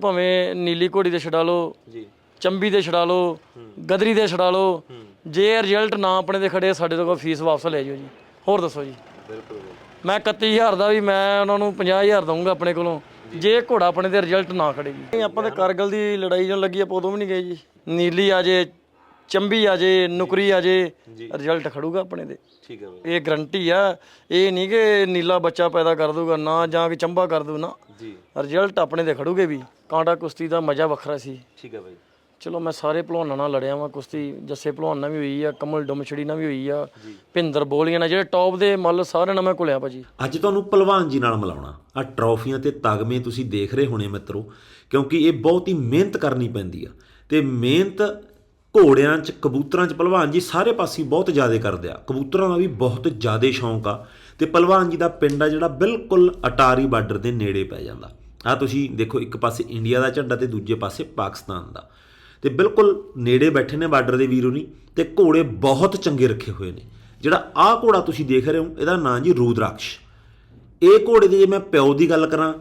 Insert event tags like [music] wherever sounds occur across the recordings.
ਭਾਵੇਂ ਨੀਲੀ ਘੋੜੀ ਦੇ ਛਡਾ ਲਓ ਜੀ। ਚੰਬੀ ਦੇ ਛਡਾ ਲਓ ਗਦਰੀ ਦੇ ਛਡਾ ਲਓ ਜੇ ਰਿਜ਼ਲਟ ਨਾ ਆਪਣੇ ਦੇ ਖੜੇ ਸਾਡੇ ਤੋਂ ਕੋਈ ਫੀਸ ਵਾਪਸ ਲੈ ਜਾਓ ਜੀ। ਹੋਰ ਦੱਸੋ ਜੀ। ਬਿਲਕੁਲ। ਮੈਂ 31000 ਦਾ ਵੀ ਮੈਂ ਉਹਨਾਂ ਨੂੰ 50000 ਦਊਂਗਾ ਆਪਣੇ ਕੋਲੋਂ। ਜੇ। ਘੋੜਾ ਆਪਣੇ ਦੇ ਰਿਜ਼ਲਟ ਨਾ ਖੜੇ ਜੀ। ਆਪਾਂ ਤੇ ਕਾਰਗਲ ਦੀ ਲੜਾਈ ਜਦੋਂ ਲੱਗੀ ਆਪਾਂ ਉਦੋਂ ਵੀ ਨਹੀਂ ਗਏ ਜੀ। ਨੀਲੀ ਆ ਜੇ ਚੰਬੀ ਆ ਜੇ ਨੁਕਰੀ ਆ ਜੇ ਰਿਜ਼ਲਟ ਖੜੂਗਾ ਆਪਣੇ ਦੇ ਠੀਕ ਹੈ ਬਾਈ। ਇਹ ਗਰੰਟੀ ਆ ਇਹ ਨਹੀਂ ਕਿ ਨੀਲਾ ਬੱਚਾ ਪੈਦਾ ਕਰ ਦੂਗਾ ਨਾ ਜਾਂ ਕਿ ਚੰਬਾ ਕਰ ਦੂ ਨਾ। ਜੀ। ਰਿਜ਼ਲਟ ਆਪਣੇ ਦੇ ਖੜੂਗੇ ਵੀ ਕਾਂਟਾ ਕੁਸ਼ਤੀ ਦਾ ਮਜ਼ਾ ਵੱਖਰਾ ਸੀ। ਠੀਕ ਹੈ ਬਾਈ। ਚਲੋ ਮੈਂ ਸਾਰੇ ਭਲਵਾਨਾਂ ਨਾਲ ਲੜਿਆ ਵਾਂ ਕੁਸ਼ਤੀ ਜੱਸੇ ਭਲਵਾਨ ਨਾਲ ਵੀ ਹੋਈ ਆ ਕਮਲ ਡਮਛੜੀ ਨਾਲ ਵੀ ਹੋਈ ਆ ਭਿੰਦਰ ਬੋਲੀਆਂ ਨਾਲ ਜਿਹੜੇ ਟੌਪ ਦੇ ਮੱਲ ਸਾਰਿਆਂ ਨਾਲ ਮੈਂ ਘੁਲਿਆ ਭਾਜੀ ਅੱਜ ਤੁਹਾਨੂੰ ਪਹਿਲਵਾਨ ਜੀ ਨਾਲ ਮਿਲਾਉਣਾ। ਆ ਟਰੋਫੀਆਂ ਤੇ ਤਗਮੇ ਤੁਸੀਂ ਦੇਖ ਰਹੇ ਹੋਣੇ ਮਿੱਤਰੋ ਕਿਉਂਕਿ ਇਹ ਬਹੁਤ ਹੀ ਮਿਹਨਤ ਕਰਨੀ ਪੈਂਦੀ ਆ। ਤੇ ਮਿਹਨਤ ਘੋੜਿਆਂ 'ਚ, ਕਬੂਤਰਾਂ 'ਚ ਪਹਿਲਵਾਨ ਜੀ ਸਾਰੇ ਪਾਸੇ ਬਹੁਤ ਜ਼ਿਆਦਾ ਕਰਦੇ ਆ। ਕਬੂਤਰਾਂ ਦਾ ਵੀ ਬਹੁਤ ਜ਼ਿਆਦਾ ਸ਼ੌਂਕ ਆ ਤੇ ਪਹਿਲਵਾਨ ਜੀ ਦਾ ਪਿੰਡ ਆ ਜਿਹੜਾ ਬਿਲਕੁਲ ਅਟਾਰੀ ਬਾਰਡਰ ਦੇ ਨੇੜੇ ਪੈ ਜਾਂਦਾ। ਆ ਤੁਸੀਂ ਦੇਖੋ, ਇੱਕ ਪਾਸੇ ਇੰਡੀਆ ਦਾ ਝੰਡਾ ਤੇ ਦੂਜੇ ਪਾਸੇ ਪਾਕਿਸਤਾਨ ਦਾ। ਤੇ ਬਿਲਕੁਲ ਨੇੜੇ ਬੈਠੇ ਨੇ ਬਾਰਡਰ ਦੇ ਵੀਰੋ ਨਹੀਂ ਤੇ ਘੋੜੇ ਬਹੁਤ ਚੰਗੇ ਰੱਖੇ ਹੋਏ ਨੇ। ਜਿਹੜਾ ਆਹ ਘੋੜਾ ਤੁਸੀਂ ਦੇਖ ਰਹੇ ਹੋ, ਇਹਦਾ ਨਾਂ ਜੀ ਰੂਦਰਾਕਸ਼। ਇਹ ਘੋੜੇ ਦੀ ਜੇ ਮੈਂ ਪਿਓ ਦੀ ਗੱਲ ਕਰਾਂ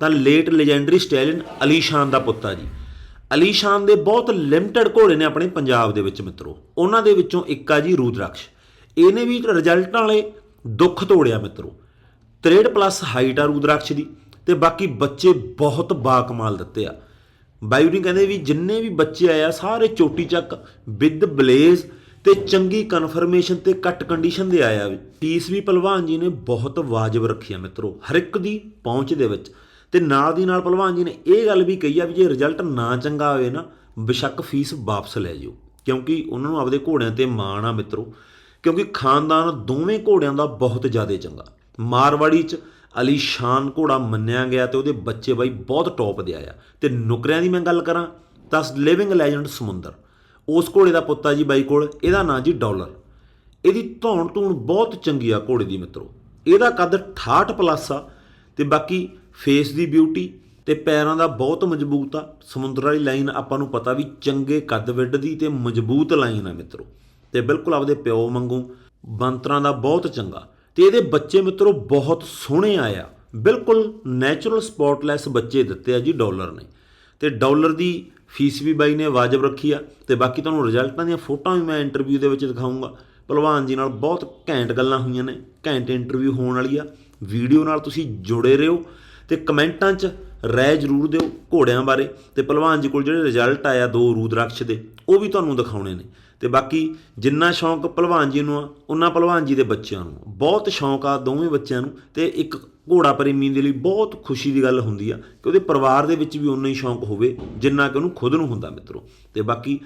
ਤਾਂ late legendary stallion Ali Shan ਦਾ ਪੁੱਤ ਆ ਜੀ। ਅਲੀ ਸ਼ਾਨ ਦੇ ਬਹੁਤ ਲਿਮਟਿਡ ਘੋੜੇ ਨੇ ਆਪਣੇ ਪੰਜਾਬ ਦੇ ਵਿੱਚ ਮਿੱਤਰੋ। ਉਹਨਾਂ ਦੇ ਵਿੱਚੋਂ ਇੱਕ ਆ ਜੀ ਰੂਦਰਾਕਸ਼। ਇਹਨੇ ਵੀ ਰਿਜ਼ਲਟ ਵਾਲੇ ਦੁੱਖ ਤੋੜਿਆ ਮਿੱਤਰੋ। 63 ਪਲੱਸ ਹਾਈਟ ਆ ਰੂਦਰਾਕਸ਼ ਦੀ ਤੇ ਬਾਕੀ ਬੱਚੇ ਬਹੁਤ ਬਾਕਮਾਲ ਦਿੱਤੇ ਆ। ਬਾਈਉਰੀ ਕਹਿੰਦੇ ਵੀ ਜਿੰਨੇ ਵੀ ਬੱਚੇ ਆਏ ਆ, ਸਾਰੇ ਚੋਟੀ ਚੱਕ, ਵਿਦ ਬਲੇਜ਼ ਤੇ ਚੰਗੀ ਕਨਫਰਮੇਸ਼ਨ ਤੇ ਕੱਟ ਕੰਡੀਸ਼ਨ ਦੇ ਆਇਆ ਵੀ। ਫੀਸ ਵੀ ਪਹਿਲਵਾਨ ਜੀ ਨੇ ਬਹੁਤ ਵਾਜਬ ਰੱਖੀ ਆ ਮਿੱਤਰੋ। ਹਰ ਇੱਕ ਦੀ ਪਹੁੰਚ ਦੇ ਵਿੱਚ ਤੇ ਨਾਲ ਦੀ ਨਾਲ ਪਹਿਲਵਾਨ ਜੀ ਨੇ ਇਹ ਗੱਲ ਵੀ ਕਹੀ ਆ ਵੀ ਜੇ ਰਿਜ਼ਲਟ ਨਾ ਚੰਗਾ ਹੋਵੇ ਨਾ, ਬੇਸ਼ੱਕ ਫੀਸ ਵਾਪਸ ਲੈ ਜਿਓ। ਕਿਉਂਕਿ ਉਹਨਾਂ ਨੂੰ ਆਪਦੇ ਘੋੜਿਆਂ ਤੇ ਮਾਣ ਆ ਮਿੱਤਰੋ। ਕਿਉਂਕਿ ਖਾਨਦਾਨ ਦੋਵੇਂ ਘੋੜਿਆਂ ਦਾ ਬਹੁਤ ਜ਼ਿਆਦਾ ਚੰਗਾ। ਮਾਰਵਾੜੀ 'ਚ ਅਲੀਸ਼ਾਨ ਘੋੜਾ ਮੰਨਿਆ ਗਿਆ ਤੇ ਉਹਦੇ ਬੱਚੇ ਬਾਈ ਬਹੁਤ ਟੌਪ ਦੇ ਆਇਆ। ਤੇ ਨੁਕਰਿਆਂ ਦੀ ਮੈਂ ਗੱਲ ਕਰਾਂ ਤਾਂ ਲਿਵਿੰਗ ਲੈਜੈਂਡ ਸਮੁੰਦਰ। ਉਸ ਘੋੜੇ ਦਾ ਪੁੱਤਾ ਜੀ ਬਾਈ ਕੋਲ, ਇਹਦਾ ਨਾਂ ਜੀ ਡਾਲਰ। ਇਹਦੀ ਧੌਣ ਧੂਣ ਬਹੁਤ ਚੰਗੀ ਆ ਘੋੜੇ ਦੀ ਮਿੱਤਰੋ। ਇਹਦਾ ਕੱਦ 68 ਪਲੱਸ ਆ। ਤੇ ਬਾਕੀ ਫੇਸ ਦੀ ਬਿਊਟੀ ਤੇ ਪੈਰਾਂ ਦਾ ਬਹੁਤ ਮਜ਼ਬੂਤ ਆ। ਸਮੁੰਦਰ ਵਾਲੀ ਲਾਈਨ ਆਪਾਂ ਨੂੰ ਪਤਾ ਵੀ ਚੰਗੇ ਕੱਦ ਵਿੱਡ ਦੀ ਤੇ ਮਜ਼ਬੂਤ ਲਾਈਨ ਆ ਮਿੱਤਰੋ। ਤੇ ਬਿਲਕੁਲ ਆਪਦੇ ਪਿਓ ਵਾਂਗੂ ਬੰਤਰਾਂ ਦਾ ਬਹੁਤ ਚੰਗਾ। ਤੇ ਇਹਦੇ ਬੱਚੇ ਮਿੱਤਰੋ ਬਹੁਤ ਸੋਹਣੇ ਆਇਆ ਬਿਲਕੁਲ ਨੈਚੁਰਲ ਸਪੌਟਲੈਸ ਬੱਚੇ ਦਿੱਤੇ ਆ ਜੀ ਡਾਲਰ ਨੇ। ਤੇ ਡਾਲਰ ਦੀ ਫੀਸ ਵੀ ਬਾਈ ਨੇ ਵਾਜਬ ਰੱਖੀ ਆ। ਤੇ ਬਾਕੀ ਤੁਹਾਨੂੰ ਰਿਜ਼ਲਟਾਂ ਦੀਆਂ ਫੋਟੋਆਂ ਵੀ ਮੈਂ ਇੰਟਰਵਿਊ ਦੇ ਵਿੱਚ ਦਿਖਾਉਂਗਾ ਭਲਵਾਨ ਜੀ ਨਾਲ ਬਹੁਤ ਘੈਂਟ ਗੱਲਾਂ ਹੋਈਆਂ ਨੇ। ਘੈਂਟ ਇੰਟਰਵਿਊ ਹੋਣ ਵਾਲੀ ਆ। ਵੀਡੀਓ ਨਾਲ ਤੁਸੀਂ ਜੁੜੇ ਰਹੋ। ਤੇ ਕਮੈਂਟਾਂ 'ਚ ਰਾਏ ਜ਼ਰੂਰ ਦਿਓ ਘੋੜਿਆਂ ਬਾਰੇ ਤੇ ਭਲਵਾਨ ਜੀ ਕੋਲ ਜਿਹੜੇ ਰਿਜ਼ਲਟ ਆਇਆ ਦੋ ਰੂਦਰਾਕਸ਼ ਦੇ, ਉਹ ਵੀ ਤੁਹਾਨੂੰ ਦਿਖਾਉਣੇ ਨੇ। ਤੇ ਬਾਕੀ ਜਿੰਨਾ ਸ਼ੌਂਕ ਭਲਵਾਨ ਜੀ ਨੂੰ ਆ, ਉਹਨਾਂ ਭਲਵਾਨ ਜੀ ਦੇ ਬੱਚਿਆਂ ਨੂੰ। ਬਹੁਤ ਸ਼ੌਂਕ ਆ ਦੋਵੇਂ ਬੱਚਿਆਂ ਨੂੰ ਤੇ ਇੱਕ ਘੋੜਾ ਪ੍ਰੇਮੀ ਦੇ ਲਈ ਬਹੁਤ ਖੁਸ਼ੀ ਦੀ ਗੱਲ ਹੁੰਦੀ ਆ ਕਿ ਉਹਦੇ ਪਰਿਵਾਰ ਦੇ ਵਿੱਚ ਵੀ ਉਨਾ ਹੀ ਸ਼ੌਂਕ ਹੋਵੇ, ਜਿੰਨਾ ਕਿ ਉਹਨੂੰ ਖੁਦ ਨੂੰ ਹੁੰਦਾ ਮਿੱਤਰੋ। ਤੇ ਬਾਕੀ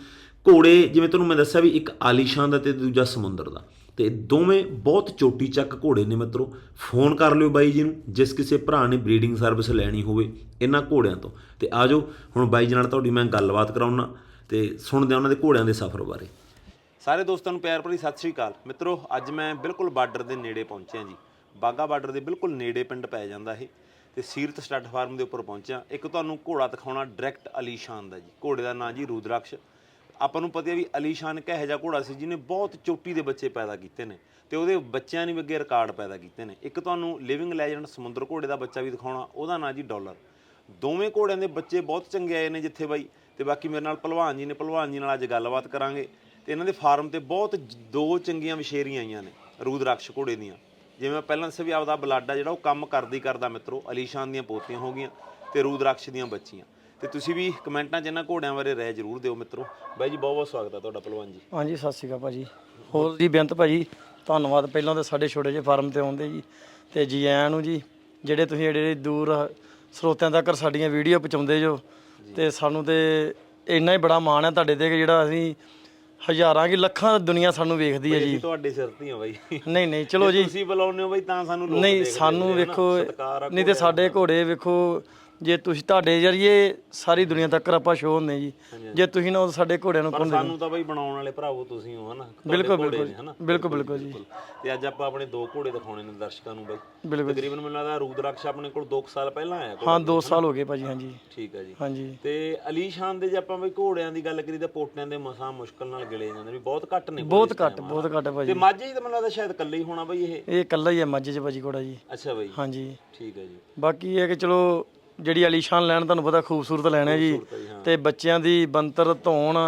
ਘੋੜੇ, ਜਿਵੇਂ ਤੁਹਾਨੂੰ ਮੈਂ ਦੱਸਿਆ ਵੀ ਇੱਕ ਆਲੀਸ਼ਾਨ ਦਾ ਤੇ ਦੂਜਾ ਸਮੁੰਦਰ ਦਾ। ਤੇ ਦੋਵੇਂ ਬਹੁਤ ਚੋਟੀ ਚੱਕ ਘੋੜੇ ਨੇ ਮਿੱਤਰੋ। ਫੋਨ ਕਰ ਲਿਓ ਬਾਈ ਜੀ ਨੂੰ, ਜਿਸ ਕਿਸੇ ਭਰਾ ਨੇ ਬਰੀਡਿੰਗ ਸਰਵਿਸ ਲੈਣੀ ਹੋਵੇ ਇਹਨਾਂ ਘੋੜਿਆਂ ਤੋਂ। ਤੇ ਆਜੋ ਹੁਣ ਬਾਈ ਜੀ ਨਾਲ ਤੁਹਾਡੀ ਮੈਂ ਗੱਲਬਾਤ ਕਰਾਉਣਾ ਤੇ ਸੁਣਦੇ ਹਾਂ ਉਹਨਾਂ ਦੇ ਘੋੜਿਆਂ ਦੇ ਸਫ਼ਰ ਬਾਰੇ। ਸਾਰੇ ਦੋਸਤਾਂ ਨੂੰ ਪਿਆਰ ਭਰੀ ਸਤਿ ਸ਼੍ਰੀ ਅਕਾਲ। ਮਿੱਤਰੋ, ਅੱਜ ਮੈਂ ਬਿਲਕੁਲ ਬਾਰਡਰ ਦੇ ਨੇੜੇ ਪਹੁੰਚਿਆ ਜੀ। ਬਾਗਾ ਬਾਰਡਰ ਦੇ ਬਿਲਕੁਲ ਨੇੜੇ ਪਿੰਡ ਪੈ ਜਾਂਦਾ ਇਹ। ਤੇ ਸੀਰਤ ਸਟੱਡ ਫਾਰਮ ਦੇ ਉੱਪਰ ਪਹੁੰਚਿਆ। ਇੱਕ ਤੁਹਾਨੂੰ ਘੋੜਾ ਦਿਖਾਉਣਾ ਡਾਇਰੈਕਟ ਅਲੀਸ਼ਾਨ ਦਾ ਜੀ। ਘੋੜੇ ਦਾ ਨਾਂ ਜੀ ਰੂਦਰਾਕਸ਼। ਆਪਾਂ ਨੂੰ ਪਤਾ ਹੈ ਵੀ ਅਲੀਸ਼ਾਨ ਇੱਕ ਇਹੋ ਜਿਹਾ ਘੋੜਾ ਸੀ, ਜਿਹਨੇ ਬਹੁਤ ਚੋਟੀ ਦੇ ਬੱਚੇ ਪੈਦਾ ਕੀਤੇ ਨੇ ਤੇ ਉਹਦੇ ਬੱਚਿਆਂ ਨੇ ਵੀ ਅੱਗੇ ਰਿਕਾਰਡ ਪੈਦਾ ਕੀਤੇ ਨੇ। ਇੱਕ ਤੁਹਾਨੂੰ ਲਿਵਿੰਗ ਲੈਜੈਂਡ ਸਮੁੰਦਰ ਘੋੜੇ ਦਾ ਬੱਚਾ ਵੀ ਦਿਖਾਉਣਾ, ਉਹਦਾ ਨਾਂ ਜੀ ਡਾਲਰ। ਦੋਵੇਂ ਘੋੜਿਆਂ ਦੇ ਬੱਚੇ ਬਹੁਤ ਚੰਗੇ ਆਏ ਨੇ ਜਿੱਥੇ ਬਾਈ ਤੇ ਬਾਕੀ ਮੇਰੇ ਨਾਲ ਭਲਵਾਨ ਜੀ ਨੇ, ਭਲਵਾਨ ਜੀ ਨਾਲ ਅੱਜ ਗੱਲਬਾਤ ਕਰਾਂਗੇ। ਤੇ ਇਹਨਾਂ ਦੇ ਫਾਰਮ ਤੇ ਬਹੁਤ ਦੋ ਚੰਗੀਆਂ ਵਿਸ਼ੇਰੀਆਂ ਆਈਆਂ ਨੇ ਰੂਦਰਾਕਸ਼ ਘੋੜੇ ਦੀਆਂ। ਜਿਵੇਂ ਮੈਂ ਪਹਿਲਾਂ ਦੱਸਿਆ ਵੀ ਆਪਦਾ ਬਲੱਡ ਆ ਜਿਹੜਾ ਉਹ ਕੰਮ ਕਰਦੀ ਕਰਦਾ ਮਿੱਤਰੋ ਅਲੀਸ਼ਾਨ ਦੀਆਂ ਪੋਤੀਆਂ ਹੋ ਗਈਆਂ ਤੇ ਰੂਦਰਾਕਸ਼ ਦੀਆਂ ਬੱਚੀਆਂ। ਤੇ ਤੁਸੀਂ ਵੀ ਕਮੈਂਟਾਂ 'ਚ ਇਹਨਾਂ ਘੋੜਿਆਂ ਬਾਰੇ ਰਾਏ ਜ਼ਰੂਰ ਦਿਓ ਮਿੱਤਰੋ। ਬਾਈ ਜੀ ਬਹੁਤ ਬਹੁਤ ਸਵਾਗਤ ਹੈ ਤੁਹਾਡਾ ਭਲਵਾਨ ਜੀ। ਹਾਂਜੀ ਸਤਿ ਸ਼੍ਰੀ ਅਕਾਲ ਭਾਜੀ ਹੋਰ ਜੀ ਬੇਅੰਤ ਭਾਜੀ ਧੰਨਵਾਦ। ਪਹਿਲਾਂ ਤਾਂ ਸਾਡੇ ਛੋਟੇ ਜਿਹੇ ਫਾਰਮ ਤੇ ਆਉਂਦੇ ਜੀ ਤੇ ਜੀ ਆਇਆਂ ਨੂੰ ਜੀ ਜਿਹੜੇ ਤੁਸੀਂ ਜਿਹੜੇ ਦੂਰ ਸਰੋਤਿਆਂ ਤੱਕ ਸਾਡੀਆਂ ਵੀਡੀਓ ਪਹੁੰਚਾਉਂਦੇ ਜੋ ਤੇ ਸਾਨੂੰ ਤੇ ਇੰਨਾ ਹੀ ਬੜਾ ਮਾਣ ਹੈ ਤੁਹਾਡੇ ਤੇ ਕਿ ਜਿਹੜਾ ਅਸੀਂ ਹਜ਼ਾਰਾਂ ਕੀ ਲੱਖਾਂ ਦੁਨੀਆ ਸਾਨੂੰ ਵੇਖਦੀ ਹੈ ਜੀ। ਤੁਹਾਡੇ ਸਿਰ ਤੇ ਆ ਬਾਈ। ਨਹੀਂ ਨਹੀਂ ਚਲੋ ਜੀ ਤੁਸੀਂ ਬੁਲਾਉਂਦੇ ਹੋ ਬਾਈ ਤਾਂ ਸਾਨੂੰ ਲੋਕ ਨਹੀਂ ਸਾਨੂੰ? ਵੇਖੋ ਨਹੀਂ ਤੇ ਸਾਡੇ ਘੋੜੇ ਵੇਖੋ ਜੇ ਤੁਸੀਂ ਤੁਹਾਡੇ ਜਰੀਏ ਸਾਰੀ ਦੁਨੀਆ ਤੱਕ ਆਪਾਂ ਸ਼ੋਅ ਹੁੰਦੇ ਜੀ ਜੇ ਤੁਸੀਂ ਨਾ ਸਾਡੇ ਘੋੜਿਆਂ ਨੂੰ ਪਰ ਸਾਨੂੰ ਤਾਂ ਬਾਈ ਬਣਾਉਣ ਵਾਲੇ ਭਰਾਵੋ ਤੁਸੀਂ ਹੋ ਹਨਾ? ਬਿਲਕੁਲ ਬਿਲਕੁਲ ਬਿਲਕੁਲ ਬਿਲਕੁਲ ਜੀ। ਤੇ ਅੱਜ ਆਪਾਂ ਆਪਣੇ ਦੋ ਘੋੜੇ ਦਿਖਾਉਣੇ ਨੇ ਦਰਸ਼ਕਾਂ ਨੂੰ ਬਾਈ। ਤਕਰੀਬਨ ਮੈਨੂੰ ਲੱਗਦਾ ਰੂਦਰਾਕਸ਼ ਆਪਣੇ ਕੋਲ 2 ਸਾਲ ਪਹਿਲਾਂ ਆਇਆ। ਹਾਂ 2 ਸਾਲ ਹੋ ਗਏ ਭਾਜੀ ਹਾਂਜੀ। ਠੀਕ ਹੈ ਜੀ। ਹਾਂਜੀ। ਤੇ ਅਲੀ ਸ਼ਾਨ ਦੇ ਜੇ ਆਪਾਂ ਬਈ ਘੋੜਿਆਂ ਦੀ ਗੱਲ ਕਰੀ ਤਾਂ ਪੋਟਿਆਂ ਦੇ ਮਸਾਂ ਮੁਸ਼ਕਲ ਨਾਲ ਗਿਲੇ ਜਾਂਦੇ ਵੀ ਬਹੁਤ ਘੱਟ ਨੇ ਬਹੁਤ ਘੱਟ ਬਹੁਤ ਘੱਟ ਤੇ ਭਾਜੀ ਮਾਝੇ ਹੀ ਤਾਂ ਮੈਨੂੰ ਲੱਗਦਾ ਸ਼ਾਇਦ ਇਕੱਲੇ ਹੀ ਹੋਣਾ ਬਈ ਇਹ। ਇਹ ਇਕੱਲਾ ਹੀ ਹੈ ਮੱਝ ਚ ਭਾਜੀ ਘੋੜਾ ਜੀ। ਅੱਛਾ ਬਈ। ਹਾਂਜੀ। ਠੀਕ ਹੈ ਜੀ। ਬਾਕੀ ਇਹ ਹੈ ਕਿ ਚਲੋ ਜਿਹੜੀ ਅਲੀਸ਼ਾਨ ਲੈਣ ਤੁਹਾਨੂੰ ਪਤਾ ਖੂਬਸੂਰਤ ਲੈਣ ਹੈ ਜੀ। ਤੇ ਬੱਚਿਆਂ ਦੀ ਬੰਤਰ ਧੌਣ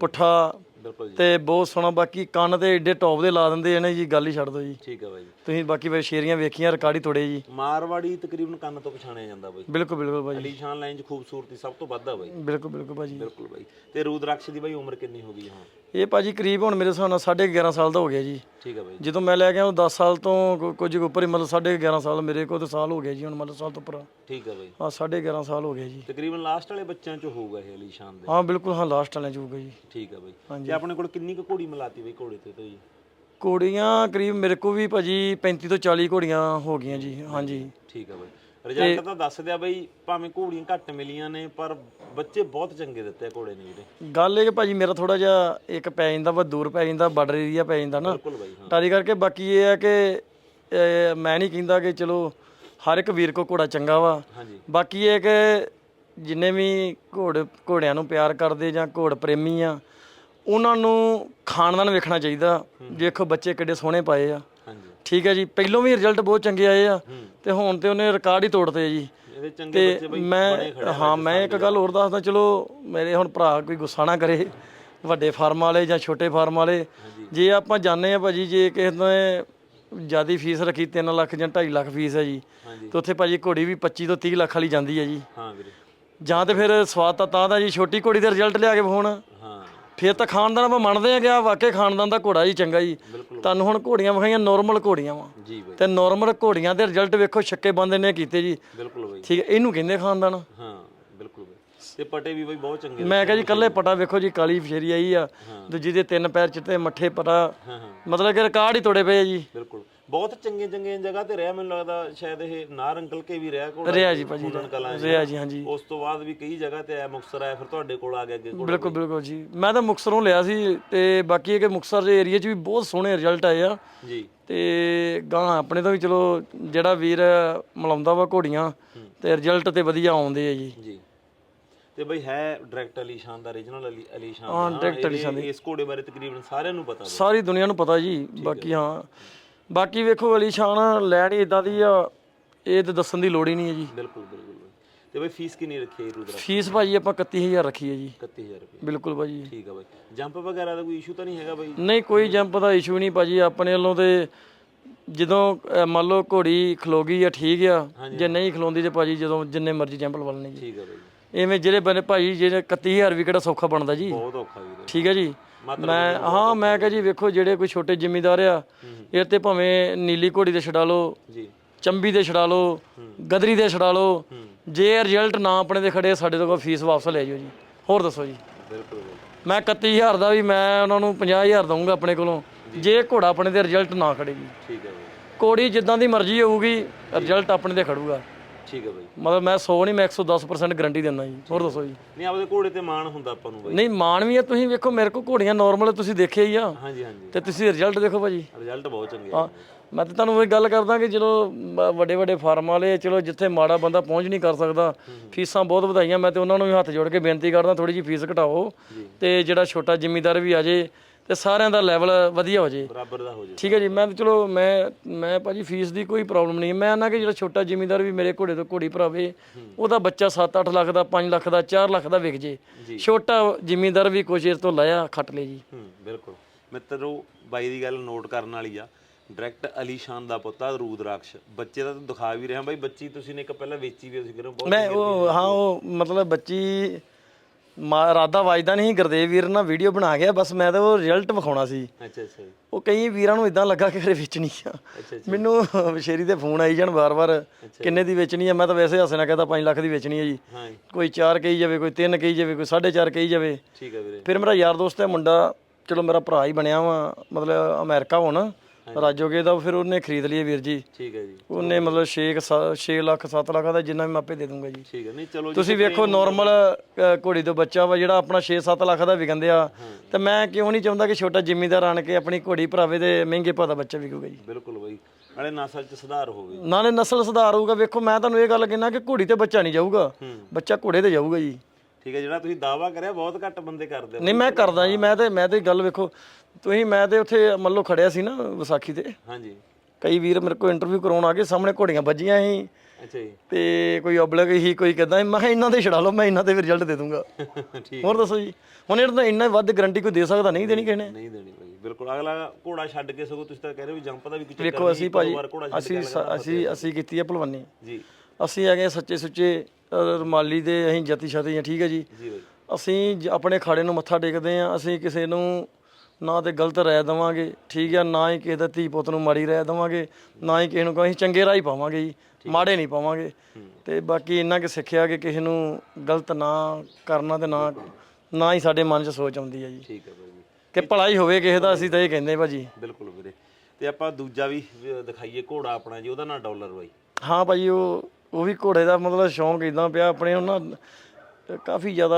ਪੁੱਠਾ ਬਿਲਕੁਲ ਜੀ। ਤੇ ਬਹੁਤ ਸੋਹਣਾ ਬਾਕੀ ਕੰਨ ਤੇ ਏਡੇ ਟੌਪ ਦੇ ਲਾ ਦਿੰਦੇ ਨੇ ਜੀ ਗੱਲ ਹੀ ਛੱਡ ਦਿਓ ਜੀ। ਠੀਕ ਹੈ ਬਾਈ ਤੁਸੀਂ ਬਾਕੀ ਵੇ ਸ਼ੇਰੀਆਂ ਵੇਖੀਆਂ ਰਿਕਾਰਡ ਹੀ ਤੋੜੇ ਜੀ। ਮਾਰਵਾੜੀ ਤਕਰੀਬਨ ਕੰਨ ਤੋਂ ਪਛਾਣਿਆ ਜਾਂਦਾ ਬਾਈ। ਬਿਲਕੁਲ ਬਿਲਕੁਲ ਭਾਜੀ ਅਲੀਸ਼ਾਨ ਲਾਈਨ 'ਚ ਖੂਬਸੂਰਤੀ ਸਭ ਤੋਂ ਵੱਧ ਆ ਬਾਈ। ਬਿਲਕੁਲ ਬਿਲਕੁਲ ਭਾਜੀ ਬਿਲਕੁਲ ਬਾਈ। ਤੇ ਰੂਦਰਾਕਸ਼ ਦੀ ਬਾਈ ਉਮਰ ਕਿੰਨੀ ਹੋ ਗਈ ਹੁਣ? ਇਹ ਭਾਜੀ ਕਰੀਬ ਹੁਣ ਮੇਰੇ ਹਿਸਾਬ ਨਾਲ 11.5 ਸਾਲ ਦਾ ਹੋ ਗਿਆ ਜੀ। ਠੀਕ ਹੈ ਬਾਈ ਜਦੋਂ ਮੈਂ ਲੈ ਗਿਆ ਉਹ 10 ਸਾਲ ਤੋਂ ਕੁ- ਕੁਝ ਉੱਪਰ ਹੀ ਮਤਲਬ 11.5 ਸਾਲ ਮੇਰੇ ਕੋਲ ਤਾਂ ਸਾਲ ਹੋ ਗਿਆ ਜੀ ਹੁਣ ਮਤਲਬ ਸਾਲ ਤੋਂ ਉੱਪਰ ਠੀਕ ਹੈ ਬਾਈ। ਹਾਂ 11.5 ਸਾਲ ਹੋ ਗਿਆ ਜੀ। ਤਕਰੀਬਨ ਲਾਸਟ ਵਾਲੇ ਬੱਚਿਆਂ 'ਚ ਹੋਊਗਾ ਇਹ ਅਲੀਸ਼ਾਨ ਦੇ। ਹਾਂ ਬਿਲਕੁਲ ਹਾਂ ਲਾਸਟ ਵਾਲਿਆਂ ਚ ਹੋਊਗਾ ਜੀ। ਠੀਕ ਹੈ ਬਾਈ। ਤੇ ਆਪਣੇ ਕੋਲ ਕਿੰਨੀ ਕੁ ਘੋੜੀ ਮਿਲਾਤੀ ਬਾਈ ਘੋੜੇ ਤੇ ਤੋਂ ਜੀ? ਘੋੜੀਆਂ ਕਰੀਬ ਮੇਰੇ ਕੋਲ ਵੀ ਭਾਜੀ 35 ਤੋਂ 40 ਘੋੜੀਆਂ ਹੋ ਗਈਆਂ ਜੀ ਹਾਂਜੀ। ਠੀਕ ਹੈ ਬਾਈ। ਰਿਜ਼ਲਟ ਤਾਂ ਦੱਸ ਦਿਆ ਬਾਈ ਭਾਵੇਂ ਘੋੜੀਆਂ ਘੱਟ ਮਿਲੀਆਂ ਨੇ ਪਰ ਬੱਚੇ ਬਹੁਤ ਚੰਗੇ ਦਿੱਤੇ ਆ ਘੋੜੇ ਨੇ ਜਿਹੜੇ। ਗੱਲ ਇਹ ਕਿ ਭਾਜੀ ਮੇਰਾ ਥੋੜਾ ਜਿਹਾ ਇੱਕ ਪੈ ਜਾਂਦਾ ਵਾ ਦੂਰ ਪੈ ਜਾਂਦਾ ਬਾਰਡਰ ਏਰੀਆ ਪੈ ਜਾਂਦਾ ਨਾ। ਬਿਲਕੁਲ ਬਾਈ ਹਾਂ। ਤਾਰੀ ਕਰਕੇ ਬਾਕੀ ਇਹ ਹੈ ਕਿ ਅਹ, ਮੈਂ ਨਹੀਂ ਕਹਿੰਦਾ ਕਿ ਚਲੋ ਹਰ ਇੱਕ ਵੀਰ ਕੋ ਘੋੜਾ ਚੰਗਾ ਵਾ। ਹਾਂਜੀ। ਬਾਕੀ ਇਹ ਕਿ ਜਿੰਨੇ ਵੀ ਘੋੜ ਘੋੜਿਆਂ ਨੂੰ ਪਿਆਰ ਕਰਦੇ ਜਾਂ ਘੋੜ ਪ੍ਰੇਮੀ ਆ ਉਹਨਾਂ ਨੂੰ ਖਾਨਦਾਨ ਵੇਖਣਾ ਚਾਹੀਦਾ। ਦੇਖੋ ਬੱਚੇ ਕਿੱਡੇ ਸੋਹਣੇ ਪਾਏ ਆ। ਹਾਂਜੀ। ਠੀਕ ਹੈ ਜੀ ਪਹਿਲੋਂ ਵੀ ਰਿਜ਼ਲਟ ਬਹੁਤ ਚੰਗੇ ਆਏ ਆ ਤੇ ਹੁਣ ਤੇ ਉਹਨੇ ਰਿਕਾਰਡ ਹੀ ਤੋੜਤੇ ਜੀ। ਤੇ ਮੈਂ ਹਾਂ ਮੈਂ ਇੱਕ ਗੱਲ ਹੋਰ ਦੱਸਦਾ ਚਲੋ ਮੇਰੇ ਹੁਣ ਭਰਾ ਕੋਈ ਗੁੱਸਾ ਨਾ ਕਰੇ ਵੱਡੇ ਫਾਰਮ ਵਾਲੇ ਜਾਂ ਛੋਟੇ ਫਾਰਮ ਵਾਲੇ। ਜੇ ਆਪਾਂ ਜਾਣਦੇ ਆ ਭਾਜੀ ਜੇ ਕਿਸੇ ਨੇ ਜਿਆਦੀ ਫੀਸ ਰੱਖੀ 3 ਲੱਖ ਜਾਂ 2.5 ਲੱਖ ਫੀਸ ਹੈ ਜੀ ਤੇ ਉੱਥੇ ਭਾਜੀ ਘੋੜੀ ਵੀ 25 ਤੋਂ 30 ਲੱਖ ਵਾਲੀ ਜਾਂਦੀ ਹੈ ਜੀ। ਹਾਂ ਵੀਰੇ। ਜਾਂ ਤੇ ਫਿਰ ਸਵਾਦ ਤਾਂ ਤਾਂ ਦਾ ਜੀ ਛੋਟੀ ਘੋੜੀ ਦੇ ਰਿਜ਼ਲਟ ਲਿਆ ਕੇ ਵਿਖਾਉਣ। ਹਾਂ। ਫਿਰ ਤਾਂ ਖਾਨਦਾਨ ਆਪਾਂ ਮੰਨਦੇ ਆ ਕਿ ਆ ਵਾਕਿਆ ਖਾਨਦਾਨ ਦਾ ਘੋੜਾ ਹੀ ਚੰਗਾ ਜੀ। ਤੁਹਾਨੂੰ ਹੁਣ ਘੋੜੀਆਂ ਵਿਖਾਈਆਂ ਨਾਰਮਲ ਘੋੜੀਆਂ ਵਾ। ਜੀ ਬਾਈ। ਤੇ ਨਾਰਮਲ ਘੋੜੀਆਂ ਦੇ ਰਿਜ਼ਲਟ ਵੇਖੋ ਛੱਕੇ ਬੰਦੇ ਨੇ ਕੀਤੇ ਜੀ। ਬਿਲਕੁਲ ਬਾਈ। ਠੀਕ ਹੈ ਇਹਨੂੰ ਕਹਿੰਦੇ ਖਾਨਦਾਨ। ਹਾਂ ਬਿਲਕੁਲ ਬਾਈ। ਤੇ ਪਟੇ ਵੀ ਬਾਈ ਬਹੁਤ ਚੰਗੇ ਮੈਂ ਕਿਹਾ ਜੀ ਕੱਲੇ ਪਟਾ ਵੇਖੋ ਜੀ ਕਾਲੀ ਫਸ਼ੇਰੀ ਆਈ ਆ ਦੂਜੀ ਦੇ ਤਿੰਨ ਪੈਰ ਚਿੱਟੇ ਮੱਠੇ ਪਟਾ। ਮਤਲਬ ਕਿ ਰਿਕਾਰਡ ਹੀ ਤੋੜੇ ਪਏ ਆ ਜੀ। ਬਿਲਕੁਲ। ਬਹੁਤ ਚੰਗੇ ਚੰਗੇ ਜਗ੍ਹਾ ਤੇ ਰਿਹਾ ਮੈਨੂੰ ਲੱਗਦਾ ਸ਼ਾਇਦ ਇਹ ਨਾਰ ਅੰਕਲ ਕੇ ਵੀ ਰਿਹਾ ਕੋਲ ਰਿਆ ਜੀ ਭਾਜੀ ਕਲਾਂ ਰਿਆ ਜੀ। ਹਾਂਜੀ। ਉਸ ਤੋਂ ਬਾਅਦ ਵੀ ਕਈ ਜਗ੍ਹਾ ਤੇ ਆਇਆ ਮੁਕਸਰ ਆਇਆ ਫਿਰ ਤੁਹਾਡੇ ਕੋਲ ਆ ਗਿਆ ਅੱਗੇ ਘੋੜਾ। ਬਿਲਕੁਲ ਬਿਲਕੁਲ ਜੀ। ਮੈਂ ਤਾਂ ਮੁਕਸਰੋਂ ਲਿਆ ਸੀ ਤੇ ਬਾਕੀ ਇਹ ਕਿ ਮੁਕਸਰ ਦੇ ਏਰੀਆ 'ਚ ਵੀ ਬਹੁਤ ਸੋਹਣੇ ਰਿਜ਼ਲਟ ਆਏ ਆ। ਜੀ। ਤੇ ਗਾਂ ਆਪਣੇ ਤੋਂ ਵੀ ਚਲੋ ਜਿਹੜਾ ਵੀਰ ਮਲਾਉਂਦਾ ਵਾ ਘੋੜੀਆਂ ਤੇ ਰਿਜ਼ਲਟ ਤੇ ਵਧੀਆ ਆਉਂਦੇ ਆ ਜੀ। ਜੀ। ਤੇ ਬਈ ਹੈ ਡਾਇਰੈਕਟ ਅਲੀ ਸ਼ਾਨ ਦਾ origignal ਅਲੀ ਅਲੀ ਸ਼ਾਨ ਹਾਂ, direct ਅਲੀ ਸ਼ਾਨ ਇਸ ਘੋੜੇ ਬਾਰੇ ਤਕਰੀਬਨ ਸਾਰਿਆਂ ਨੂੰ ਪਤਾ ਸਾਰੀ ਦੁਨੀਆ ਨੂੰ ਪਤਾ ਜੀ ਬਾਕੀ ਹਾਂ। ਬਾਕੀ ਵੇਖੋ ਅਲੀ ਸ਼ਾਨ ਲੈਣ ਇਦਾਂ ਦੀ ਆ ਇਹ ਤੇ ਦੱਸਣ ਦੀ ਲੋੜ ਹੀ ਨਹੀਂ ਹੈ ਜੀ। ਬਿਲਕੁਲ ਬਿਲਕੁਲ। ਤੇ ਬਈ ਫੀਸ ਕਿੰਨੀ ਰੱਖੀ ਹੈ ਰੂਦਰਾ? ਫੀਸ ਭਾਜੀ ਆਪਾਂ 31000 ਰੱਖੀ ਹੈ ਜੀ। 31000 ਰੁਪਏ। ਬਿਲਕੁਲ ਭਾਜੀ। ਠੀਕ ਆ ਬਈ। ਜੰਪ ਵਗੈਰਾ ਦਾ ਕੋਈ ਇਸ਼ੂ ਤਾਂ ਨਹੀਂ ਹੈਗਾ ਬਈ? ਨਹੀਂ ਕੋਈ ਜੰਪ ਦਾ ਇਸ਼ੂ ਨਹੀਂ ਭਾਜੀ। ਆਪਣੇ ਵੱਲੋਂ ਤੇ ਜਦੋਂ ਅਹ, ਮੰਨ ਲਓ ਘੋੜੀ ਖਲੋ ਗਈ ਆ ਠੀਕ ਆ ਜੇ ਨਹੀਂ ਖਲੋਂਦੀ ਤੇ ਭਾਜੀ ਜਦੋਂ ਜਿੰਨੇ ਮਰਜ਼ੀ ਜੰਪ ਲਵਾ ਲੈਣੇ ਜੀ। ਠੀਕ ਆ ਬਈ। ਐਵੇਂ ਜਿਹੜੇ ਬਨੇ ਭਾਜੀ ਜਿਹੜੇ 31000 ਵੀ ਕਿਹੜਾ ਸੌਖਾ ਬਣਦਾ ਜੀ। ਬਹੁਤ ਔਖਾ ਵੀਰੇ। ਠੀਕ ਹੈ ਜੀ। ਮੈਂ ਹਾਂ ਮੈਂ ਕਹਾਂ ਜੀ ਵੇਖੋ ਜਿਹੜੇ ਕੋਈ ਛੋਟੇ ਜ਼ਿਮੀਂਦਾਰ ਆ ਇਹ ਤੇ ਭਾਵੇਂ ਨੀਲੀ ਘੋੜੀ ਤੇ ਛਡਾ ਲਓ ਜੀ। ਚੰਬੀ ਦੇ ਛਡਾ ਲਓ ਗਦਰੀ ਦੇ ਛਡਾ ਲਓ ਜੇ ਰਿਜ਼ਲਟ ਨਾ ਆਪਣੇ ਦੇ ਖੜੇ ਸਾਡੇ ਤੋਂ ਕੋਈ ਫੀਸ ਵਾਪਸ ਲੈ ਜਾਓ ਜੀ। ਹੋਰ ਦੱਸੋ ਜੀ। ਬਿਲਕੁਲ ਮੈਂ 31000 ਦਾ ਵੀ ਮੈਂ ਉਹਨਾਂ ਨੂੰ 50000 ਦਊਂਗਾ ਆਪਣੇ ਕੋਲੋਂ ਜੇ। ਘੋੜਾ ਆਪਣੇ ਦੇ ਰਿਜ਼ਲਟ ਨਾ ਖੜੇਗੀ ਠੀਕ ਆ ਬਈ ਘੋੜੀ ਜਿੱਦਾਂ ਦੀ ਮਰਜ਼ੀ ਹੋਊਗੀ ਰਿਜ਼ਲਟ ਆਪਣੇ ਤੇ ਖੜੂਗਾ। ਠੀਕ ਆ ਬਈ। ਮਤਲਬ ਮੈਂ 100 ਨਹੀਂ ਮੈਂ 110% ਗਾਰੰਟੀ ਦਿੰਦਾ ਜੀ। ਹੋਰ ਦੱਸੋ ਜੀ। ਨਹੀਂ ਆਪਦੇ ਘੋੜੇ ਤੇ ਮਾਣ ਹੁੰਦਾ ਆਪਾਂ ਨੂੰ ਬਈ। ਨਹੀਂ ਮਾਣ ਵੀ ਆ ਤੁਸੀਂ ਵੇਖੋ ਮੇਰੇ ਕੋਲ ਘੋੜੀਆਂ ਨਾਰਮਲ ਤੁਸੀਂ ਦੇਖਿਆ ਹੀ ਆ। ਹਾਂਜੀ ਹਾਂਜੀ। ਤੇ ਤੁਸੀਂ ਰਿਜ਼ਲਟ ਦੇਖੋ ਭਾਜੀ। ਰਿਜ਼ਲਟ ਬਹੁਤ ਚੰਗੇ ਆ। ਹਾਂ ਮੈਂ ਤਾਂ ਤੁਹਾਨੂੰ ਇਹ ਗੱਲ ਕਰਦਾ ਕਿ ਚਲੋ ਵੱਡੇ ਵੱਡੇ ਫਾਰਮ ਵਾਲੇ ਚਲੋ ਜਿੱਥੇ ਮਾੜਾ ਬੰਦਾ ਪਹੁੰਚ ਨਹੀਂ ਕਰ ਸਕਦਾ ਫੀਸਾਂ ਬਹੁਤ ਵਧਾਈਆਂ ਮੈਂ ਤੇ ਉਹਨਾਂ ਨੂੰ ਵੀ ਹੱਥ ਜੋੜ ਕੇ ਬੇਨਤੀ ਕਰਦਾ ਥੋੜੀ ਜਿਹੀ ਫੀਸ ਘਟਾਓ। ਤੇ ਜਿਹੜਾ ਛੋਟਾ ਜ਼ਿਮੀਂਦਾਰ ਵੀ ਆ ਜੇ ਤੇ ਸਾਰਿਆਂ ਦਾ ਲੈਵਲ ਵਧੀਆ ਹੋ ਜੇ। ਬਰਾਬਰ ਦਾ ਹੋ ਜੇ। ਠੀਕ ਹੈ ਜੀ ਮੈਂ ਤਾਂ ਚਲੋ ਮੈਂ ਮੈਂ ਭਾਜੀ ਫੀਸ ਦੀ ਕੋਈ ਪ੍ਰੋਬਲਮ ਨਹੀਂ। ਮੈਂ ਨਾ ਕਿ ਜਿਹੜਾ ਛੋਟਾ ਜ਼ਿਮੀਂਦਾਰ ਵੀ ਮੇਰੇ ਘੋੜੇ ਤੋਂ ਘੋੜੀ ਭਰਾਵੇ ਉਹਦਾ ਬੱਚਾ 7-8 ਲੱਖ ਦਾ 5 ਲੱਖ ਦਾ 4 ਲੱਖ ਦਾ ਵਿਕ ਜੇ। ਛੋਟਾ ਜ਼ਿਮੀਂਦਾਰ ਵੀ ਕੁਛ ਇਸ ਤੋਂ ਲਾਇਆ ਖੱਟ ਲੇ ਜੀ। ਹੂੰ ਬਿਲਕੁਲ। ਮਿੱਤਰੋ ਬਾਈ ਦੀ ਗੱਲ ਨੋਟ ਕਰਨ ਵਾਲੀ ਆ। ਡਾਇਰੈਕਟ ਅਲੀ ਸ਼ਾਨ ਦਾ ਪੁੱਤ ਰੂਦਰਾਕਸ਼ ਬੱਚੇ ਦਾ ਤਾਂ ਦਿਖਾ ਵੀ ਰਿਹਾ ਬਾਈ ਬੱਚੀ ਤੁਸੀਂ ਨੇ ਇੱਕ ਪਹਿਲਾਂ ਵੇਚੀ ਵੀ ਤੁਸੀਂ ਕਰੋ ਬਹੁਤ ਮੈਂ ਉਹ ਹਾਂ ਉਹ ਮਤਲਬ ਬੱਚੀ ਮਾ- ਰਾਦਾ ਵਾਜਦਾ ਨਹੀਂ ਗੁਰਦੇਵ ਵੀਰ ਨਾਲ ਵੀਡੀਓ ਬਣਾ ਗਿਆ ਬਸ ਮੈਂ ਤਾਂ ਉਹ ਰਿਜ਼ਲਟ ਵਿਖਾਉਣਾ ਸੀ। ਅੱਛਾ ਅੱਛਾ। ਜੀ, ਉਹ ਕਈ ਵੀਰਾਂ ਨੂੰ ਇਦਾਂ ਲੱਗਾ ਕਿ ਖਰੇ ਵੇਚਣੀ ਆ। ਅੱਛਾ ਮੈਨੂੰ ਬਸ਼ੇਰੀ ਦੇ ਫੋਨ ਆਈ ਜਾਣ ਵਾਰ-ਵਾਰ ਕਿੰਨੇ ਦੀ ਵੇਚਣੀ ਆ? ਮੈਂ ਤਾਂ ਵੈਸੇ ਹੱਸੇ ਨਾਲ ਕਹਿੰਦਾ 5 ਲੱਖ ਦੀ ਵੇਚਣੀ ਆ ਜੀ। ਹਾਂ ਜੀ, ਕੋਈ 4 ਕਹੀ ਜਾਵੇ ਕੋਈ 3 ਕਹੀ ਜਾਵੇ ਕੋਈ 4.5 ਕਹੀ ਜਾਵੇ। ਠੀਕ ਆ ਵੀਰੇ। ਫਿਰ ਮੇਰਾ ਯਾਰ ਦੋਸਤ ਹੈ ਮੁੰਡਾ ਚਲੋ ਮੇਰਾ ਭਰਾ ਹੀ ਬਣਿਆ ਵਾ ਮਤਲਬ ਅਮਰੀਕਾ ਹੁਣ। ਰਾਜੋਗੇ ਦਾ ਫਿਰ ਉਹਨੇ ਖਰੀਦ ਲਈ ਵੀਰ ਜੀ। ਠੀਕ ਹੈ ਜੀ। ਉਹਨੇ ਮਤਲਬ 6 6 ਲੱਖ 7 ਲੱਖ ਦਾ ਜਿੰਨਾ ਵੀ ਮੈਂ ਆਪੇ ਦੇ ਦੂੰਗਾ ਜੀ। ਠੀਕ ਹੈ ਨਹੀਂ ਚਲੋ ਜੀ ਤੁਸੀਂ ਵੇਖੋ ਨਾਰਮਲ ਘੋੜੀ ਤੋਂ ਬੱਚਾ ਵਾ ਜਿਹੜਾ ਆਪਣਾ 6-7 ਲੱਖ ਦਾ ਵਿਕੰਦੇ ਆ। ਤੇ ਮੈਂ ਕਿਉਂ ਨਹੀਂ ਚਾਹੁੰਦਾ ਕਿ ਛੋਟਾ ਜ਼ਿਮੀਂਦਾਰ ਆਣ ਕੇ ਆਪਣੀ ਘੋੜੀ ਭਰਾਵੇ ਤੇ ਮਹਿੰਗੇ ਭਾਅ ਦਾ ਬੱਚਾ ਵਿਕੂਗਾ ਜੀ। ਬਿਲਕੁਲ ਬਾਈ ਨਾਲੇ ਨਸਲ ਚ ਸੁਧਾਰ ਹੋਵੇ। ਨਾਲੇ ਨਸਲ ਸੁਧਾਰ ਹੋਊਗਾ। ਵੇਖੋ ਮੈਂ ਤੁਹਾਨੂੰ ਇਹ ਗੱਲ ਕਹਿਣਾ ਕਿ ਘੋੜੀ ਤੇ ਬੱਚਾ ਨਹੀਂ ਜਾਊਗਾ। ਬੱਚਾ ਘੋੜੇ ਤੇ ਜਾਊਗਾ ਜੀ। ਠੀਕ ਹੈ ਜਿਹੜਾ ਤੁਸੀਂ ਦਾਵਾ ਕਰਿਆ ਬਹੁਤ ਘੱਟ ਬੰਦੇ ਕਰਦੇ ਨਹੀਂ ਮੈਂ ਕਰਦਾ ਜੀ ਮੈਂ ਤੇ ਮੈਂ ਤੇ ਗੱਲ ਵੇਖੋ ਤੁਸੀਂ ਮੈਂ ਤੇ ਉੱਥੇ ਮੰਨ ਲਓ ਖੜਿਆ ਸੀ ਨਾ ਵਿਸਾਖੀ ਤੇ। ਹਾਂਜੀ। ਕਈ ਵੀਰ ਮੇਰੇ ਕੋਲ ਇੰਟਰਵਿਊ ਕਰਾਉਣ ਆ ਗਏ ਸਾਹਮਣੇ ਘੋੜੀਆਂ ਵੱਜੀਆਂ ਸੀ। ਅੱਛਾ ਜੀ। ਤੇ ਕੋਈ ਅਬਲਗ ਹੀ ਕੋਈ ਕਹਿੰਦਾ ਮੈਂ ਕਿਹਾ ਇਹਨਾਂ ਦੇ ਛਡਾ ਲਓ ਮੈਂ ਇਹਨਾਂ ਦੇ ਰਿਜ਼ਲਟ ਦੇ ਦੂੰਗਾ। [laughs] ਠੀਕ। ਹੋਰ ਦੱਸੋ ਜੀ ਹੁਣ ਇਹਨਾਂ ਦਾ ਇੰਨਾ ਵੱਧ ਗਾਰੰਟੀ ਕੋਈ ਦੇ ਸਕਦਾ ਨਹੀਂ ਦੇਣੀ ਕਿਸੇ ਨੇ? ਨਹੀਂ ਦੇਣੀ ਬਾਈ ਬਿਲਕੁਲ। ਅਗਲਾ ਘੋੜਾ ਛੱਡ ਕੇ ਸਗੋਂ ਤੁਸੀਂ ਤਾਂ ਕਹਿ ਰਹੇ ਹੋ ਵੀ ਜੰਪ ਦਾ ਵੀ ਕੁਝ ਵੇਖੋ ਅਸੀਂ ਭਾਜੀ ਅਸੀਂ ਅਸੀਂ ਅਸੀਂ ਕੀਤੀ ਹੈ ਭਲਵਾਨੀ। ਜੀ। ਅਸੀਂ ਹੈਗੇ ਸੱਚੇ ਸੁੱਚੇ ਅ, ਰੁਮਾਲੀ ਦੇ ਅਸੀਂ ਜਤੀ ਛਾਤੀ ਹਾਂ ਠੀਕ ਹੈ ਜੀ? ਅਸੀਂ ਜ- ਆਪਣੇ ਖਾੜੇ ਨੂੰ ਮੱਥਾ ਟੇਕਦੇ ਆ ਅਸੀਂ ਕਿਸੇ ਨੂੰ ਨਾ ਤੇ ਗਲਤ ਰਾਇ ਦਵਾਂਗੇ ਠੀਕ ਹੈ? ਨਾ ਹੀ ਕਿਸੇ ਦਾ ਧੀ ਪੁੱਤ ਨੂੰ ਮਾੜੀ ਰਾਇ ਦਵਾਂਗੇ ਨਾ ਹੀ ਕਿਸੇ ਨੂੰ ਕੋਈ ਚੰਗੇ ਰਾਹ ਹੀ ਪਾਵਾਂਗੇ ਜੀ ਮਾੜੇ ਨਹੀਂ ਪਾਵਾਂਗੇ। ਤੇ ਬਾਕੀ ਇੰਨਾ ਕਿ ਸਿੱਖਿਆ ਕਿ ਕਿਸੇ ਨੂੰ ਗਲਤ ਨਾ ਕਰਨਾ ਤੇ ਨਾ ਨਾ ਹੀ ਸਾਡੇ ਮਨ 'ਚ ਸੋਚ ਆਉਂਦੀ ਹੈ ਜੀ। ਠੀਕ ਹੈ ਬਾਈ ਜੀ। ਕਿ ਭਲਾਈ ਹੋਵੇ ਕਿਸੇ ਦਾ ਅਸੀਂ ਤਾਂ ਇਹ ਕਹਿੰਦੇ ਭਾਜੀ। ਬਿਲਕੁਲ ਵੀਰੇ। ਤੇ ਆਪਾਂ ਦੂਜਾ ਵੀ ਵੀ ਦਿਖਾਈਏ ਘੋੜਾ ਆਪਣਾ ਜੀ ਉਹਦਾ ਨਾਂ ਡਾਲਰ ਬਾਈ। ਹਾਂ ਭਾਜੀ ਉਹ ਉਹ ਵੀ ਘੋੜੇ ਦਾ ਮਤਲਬ ਸ਼ੌਂਕ ਇਦਾਂ ਪਿਆ ਆਪਣੇ ਉਹਨਾਂ ਕਾਫੀ ਜ਼ਿਆਦਾ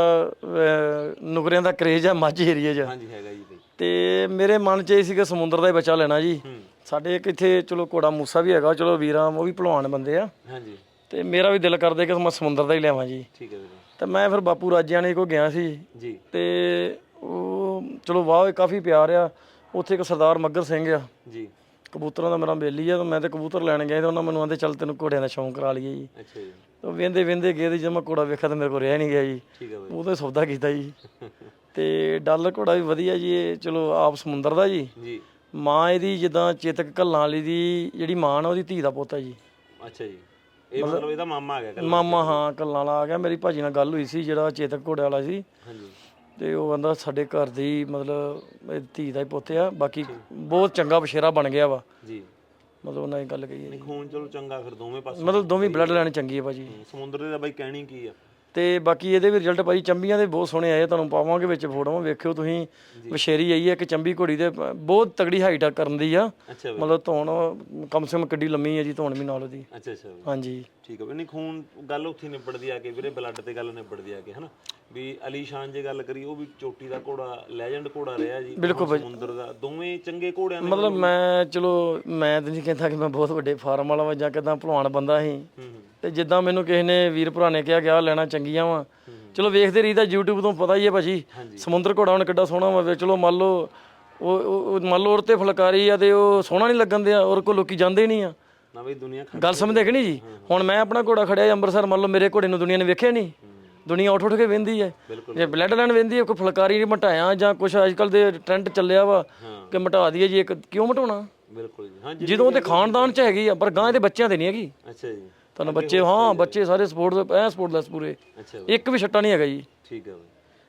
ਨੁਕਰਿਆਂ ਦਾ ਕਰੇਜ ਹੈ ਮਾਝੇ ਏਰੀਆ 'ਚ। ਹਾਂਜੀ ਹੈਗਾ ਜੀ ਤੇ ਮੇਰੇ ਮਨ 'ਚ ਇਹ ਸੀ ਕਿ ਸਮੁੰਦਰ ਦਾ ਹੀ ਬੱਚਾ ਲੈਣਾ ਜੀ। ਸਾਡੇ ਇੱਕ ਇੱਥੇ ਚਲੋ ਘੋੜਾ ਮੂਸਾ ਵੀ ਹੈਗਾ ਚਲੋ ਵੀਰਾਂ ਉਹ ਵੀ ਭਲਵਾਨ ਬੰਦੇ ਆ। ਹਾਂਜੀ। ਤੇ ਮੇਰਾ ਵੀ ਦਿਲ ਕਰਦੇ ਕਿ ਮੈਂ ਸਮੁੰਦਰ ਦਾ ਹੀ ਲਿਆਵਾਂ ਜੀ। ਠੀਕ ਹੈ ਵੀਰੇ। ਤੇ ਮੈਂ ਫਿਰ ਬਾਪੂ ਰਾਜਿਆਣੇ ਕੋ ਗਿਆ ਸੀ। ਜੀ। ਤੇ ਉਹ ਚਲੋ ਵਾਹ ਕਾਫੀ ਪਿਆਰ ਆ। ਉੱਥੇ ਇੱਕ ਸਰਦਾਰ ਮੱਗਰ ਸਿੰਘ ਆ। ਜੀ। ਕਬੂਤਰਾਂ ਦਾ ਮੇਰਾ ਬੇਲੀ ਆ ਤੇ ਮੈਂ ਤੇ ਕਬੂਤਰ ਲੈਣ ਗਿਆ ਤੇ ਉਹਨਾਂ ਮੈਨੂੰ ਆਂਦੇ ਚੱਲ ਤੈਨੂੰ ਘੋੜਿਆਂ ਦਾ ਸ਼ੌਂਕ ਕਰਾ ਲਈਏ ਜੀ। ਅੱਛਾ ਜੀ। ਉਹ ਵੇਂਦੇ ਵੇਂਦੇ ਗਏ ਤੇ ਜਦ ਮੈਂ ਘੋੜਾ ਵੇਖਿਆ ਤਾਂ ਮੇਰੇ ਕੋਲ ਰਿਹਾ ਨਹੀਂ ਗਿਆ ਜੀ। ਠੀਕ ਹੈ ਬਾਈ। ਉਹ ਤਾਂ ਸੌਦਾ ਕੀਤਾ ਜੀ। ਤੇ ਡਾਲਰ ਘੋੜਾ ਵੀ ਵਧੀਆ ਜੀ ਇਹ ਚਲੋ ਆਪ ਸਮੁੰਦਰ ਦਾ ਜੀ। ਜੀ। ਮਾਂ ਇਹਦੀ ਜਿੱਦਾਂ ਚੇਤਕ ਕੱਲਾਂ ਵਾਲੀ ਦੀ ਜਿਹੜੀ ਮਾਂ ਨਾ ਉਹਦੀ ਧੀ ਦਾ ਪੋਤਾ ਜੀ। ਅੱਛਾ ਜੀ। ਇਹ ਮਤਲਬ ਇਹਦਾ ਮਾਮਾ ਆ ਗਿਆ ਕੱਲ ਮਾਮਾ ਹਾਂ ਕੱਲਾਂ ਵਾਲਾ ਆ ਗਿਆ। ਮੇਰੀ ਭਾਜੀ ਨਾਲ ਗੱਲ ਹੋਈ ਸੀ ਜਿਹੜਾ ਚੇਤਕ ਘੋੜੇ ਵਾਲਾ ਸੀ। ਹਾਂਜੀ। ਤੇ ਉਹ ਕਹਿੰਦਾ ਸਾਡੇ ਘਰ ਦੀ ਮਤਲਬ ਇਹ ਧੀ ਦਾ ਹੀ ਪੁੱਤ ਆ ਬਾਕੀ ਬਹੁਤ ਚੰਗਾ ਬਸ਼ੇਰਾ ਬਣ ਗਿਆ ਵਾ। ਜੀ। ਮਤਲਬ ਉਹਨਾਂ ਨੇ ਗੱਲ ਕਹੀ ਹੈ ਜੀ। ਖੂਨ ਚਲੋ ਚੰਗਾ ਫਿਰ ਦੋਵੇਂ ਪਾਸੇ। ਮਤਲਬ ਦੋਵੇਂ ਬਲੱਡ ਲਾਈਨ ਚੰਗੀ ਹੈ ਭਾਜੀ। ਸਮੁੰਦਰ ਦੇ ਦਾ ਬਾਈ ਕਹਿਣੀ ਕੀ ਆ? ਤੇ ਬਾਕੀ ਇਹਦੇ ਵੀ ਰਿਜ਼ਲਟ ਭਾਈ ਚੰਬੀਆਂ ਦੇ ਬਹੁਤ ਸੋਹਣੇ ਆਏ ਆ, ਤੁਹਾਨੂੰ ਪਾਵਾਂਗੇ ਵਿੱਚ ਫੋਟੋਆਂ ਵੇਖਿਓ ਤੁਸੀਂ। ਵਸ਼ੇਰੀ ਆਈ ਹੈ ਇੱਕ ਚੰਬੀ ਘੋੜੀ ਦੇ ਪ- ਬਹੁਤ ਤਗੜੀ ਹਾਈਟ ਆ ਕਰਨ ਦੀ ਆ। ਅੱਛਾ ਬਾਈ। ਮਤਲਬ ਧੌਣ ਕਮ ਸੇ ਕਮ ਕਿੱਡੀ ਲੰਮੀ ਹੈ ਜੀ ਧੌਣ ਵੀ ਨਾਲ ਉਹਦੀ। ਅੱਛਾ ਅੱਛਾ ਬਾਈ। ਹਾਂਜੀ। ਠੀਕ ਹੈ ਨਹੀਂ ਖੂਨ ਗੱਲ ਉੱਥੇ ਨਿਬੜਦੀ ਆ ਕੇ ਵੀਰੇ ਬਲੱਡ ਤੇ ਗੱਲ ਨਿਬੜਦੀ ਆ ਕੇ ਹਨਾ? ਵੀ ਅਲੀ ਸ਼ਾਨ ਜੇ ਗੱਲ ਕਰੀ ਉਹ ਵੀ ਚੋਟੀ ਦਾ ਘੋੜਾ ਲੈਜੈਂਡ ਘੋੜਾ ਰਿਹਾ ਜੀ ਬਿਲਕੁਲ ਸਮੁੰਦਰ ਦਾ। ਦੋਵੇਂ ਚੰਗੇ ਘੋੜਿਆਂ ਦੇ ਮਤਲਬ ਮੈਂ ਚਲੋ ਮੈਂ ਤਾਂ ਨਹੀਂ ਕਹਿੰਦਾ ਕਿ ਮੈਂ ਬਹੁਤ ਵੱਡੇ ਫਾਰਮ ਵਾਲਾ ਵਾਂ ਜਾਂ ਕਿਦਾਂ ਭਲਵਾਨ ਬੰਦਾ ਸੀ। ਹੂੰ ਹੂੰ। ਤੇ ਜਿੱਦਾਂ ਮੈਨੂੰ ਕਿਸੇ ਨੇ ਵੀਰ ਭਰਾ ਨੇ ਕਿਹਾ ਗਿਆ ਲੈਣਾ ਚੰਗੀਆਂ ਵਾ। ਚਲੋ ਵੇਖਦੇ ਰਹੀਦਾ YouTube ਤੋਂ ਪਤਾ ਹੀ ਹੈ ਭਾਜੀ। ਸਮੁੰਦਰ ਘੋੜਾ ਹੁਣ ਕਿੱਡਾ ਸੋਹਣਾ ਵਾ ਚਲੋ ਮੰਨ ਲਓ ਉਹ ਮੰਨ ਲਓ ਉਹ ਤੇ ਫੁਲਕਾਰੀ ਆ ਤੇ ਉਹ ਸੋਹਣਾ ਨਹੀਂ ਲੱਗਣ ਦਿਆ ਔਰ ਕੋ ਲੋਕੀ ਜਾਂਦੇ ਹੀ ਨਹੀਂ ਆ। ਨਾ ਬਈ ਦੁਨੀਆ ਖਾ ਗੱਲ ਸਮਝਦੇ ਕਿ ਨਹੀਂ ਜੀ? ਹੁਣ ਮੈਂ ਆਪਣਾ ਘੋੜਾ ਖੜਿਆ ਅੰਮ੍ਰਿਤਸਰ ਮੰਨ ਲਓ ਮੇਰੇ ਘੋੜੇ ਨੂੰ ਦੁਨੀਆ ਨੇ ਵੇਖਿਆ ਨਹੀਂ। ਦੁਨੀਆ ਉੱਠ ਉੱਠ ਕੇ ਵੇਂਦੀ ਹੈ। ਜੇ ਬਲੱਡ ਲਾਈਨ ਵੇਂਦੀ ਹੈ ਕੋਈ ਫੁਲਕਾਰੀ ਮਟਾਇਆ ਜਾਂ ਕੁਝ ਅੱਜਕੱਲ ਦੇ ਟ੍ਰੈਂਡ ਚੱਲਿਆ ਵਾ ਕਿ ਮਟਾ ਦਈਏ ਜੀ ਇੱਕ ਕਿਉਂ ਮਟਾਉਣਾ? ਬਿਲਕੁਲ ਜੀ। ਹਾਂਜੀ ਜਦੋਂ ਤੇ ਖਾਨਦਾਨ ਚ ਹੈਗੀ ਆ ਪਰ ਗਾਂ ਦੇ ਬੱਚਿਆਂ ਤੇ ਨਹੀਂ ਹੈਗੀ। ਅੱਛਾ ਜੀ। ਤੁਹਾਨੂੰ ਬੱਚੇ ਹਾਂ ਬੱਚੇ ਸਾਰੇ ਸਪੋਰਟ ਐ ਸਪੋਰਟਲੈਸ ਪੂਰੇ। ਅੱਛਾ ਇੱਕ ਵੀ ਛੱਟਾ ਨਹੀਂ ਹੈਗਾ ਜੀ। ਠੀਕ ਹੈ ਬਈ।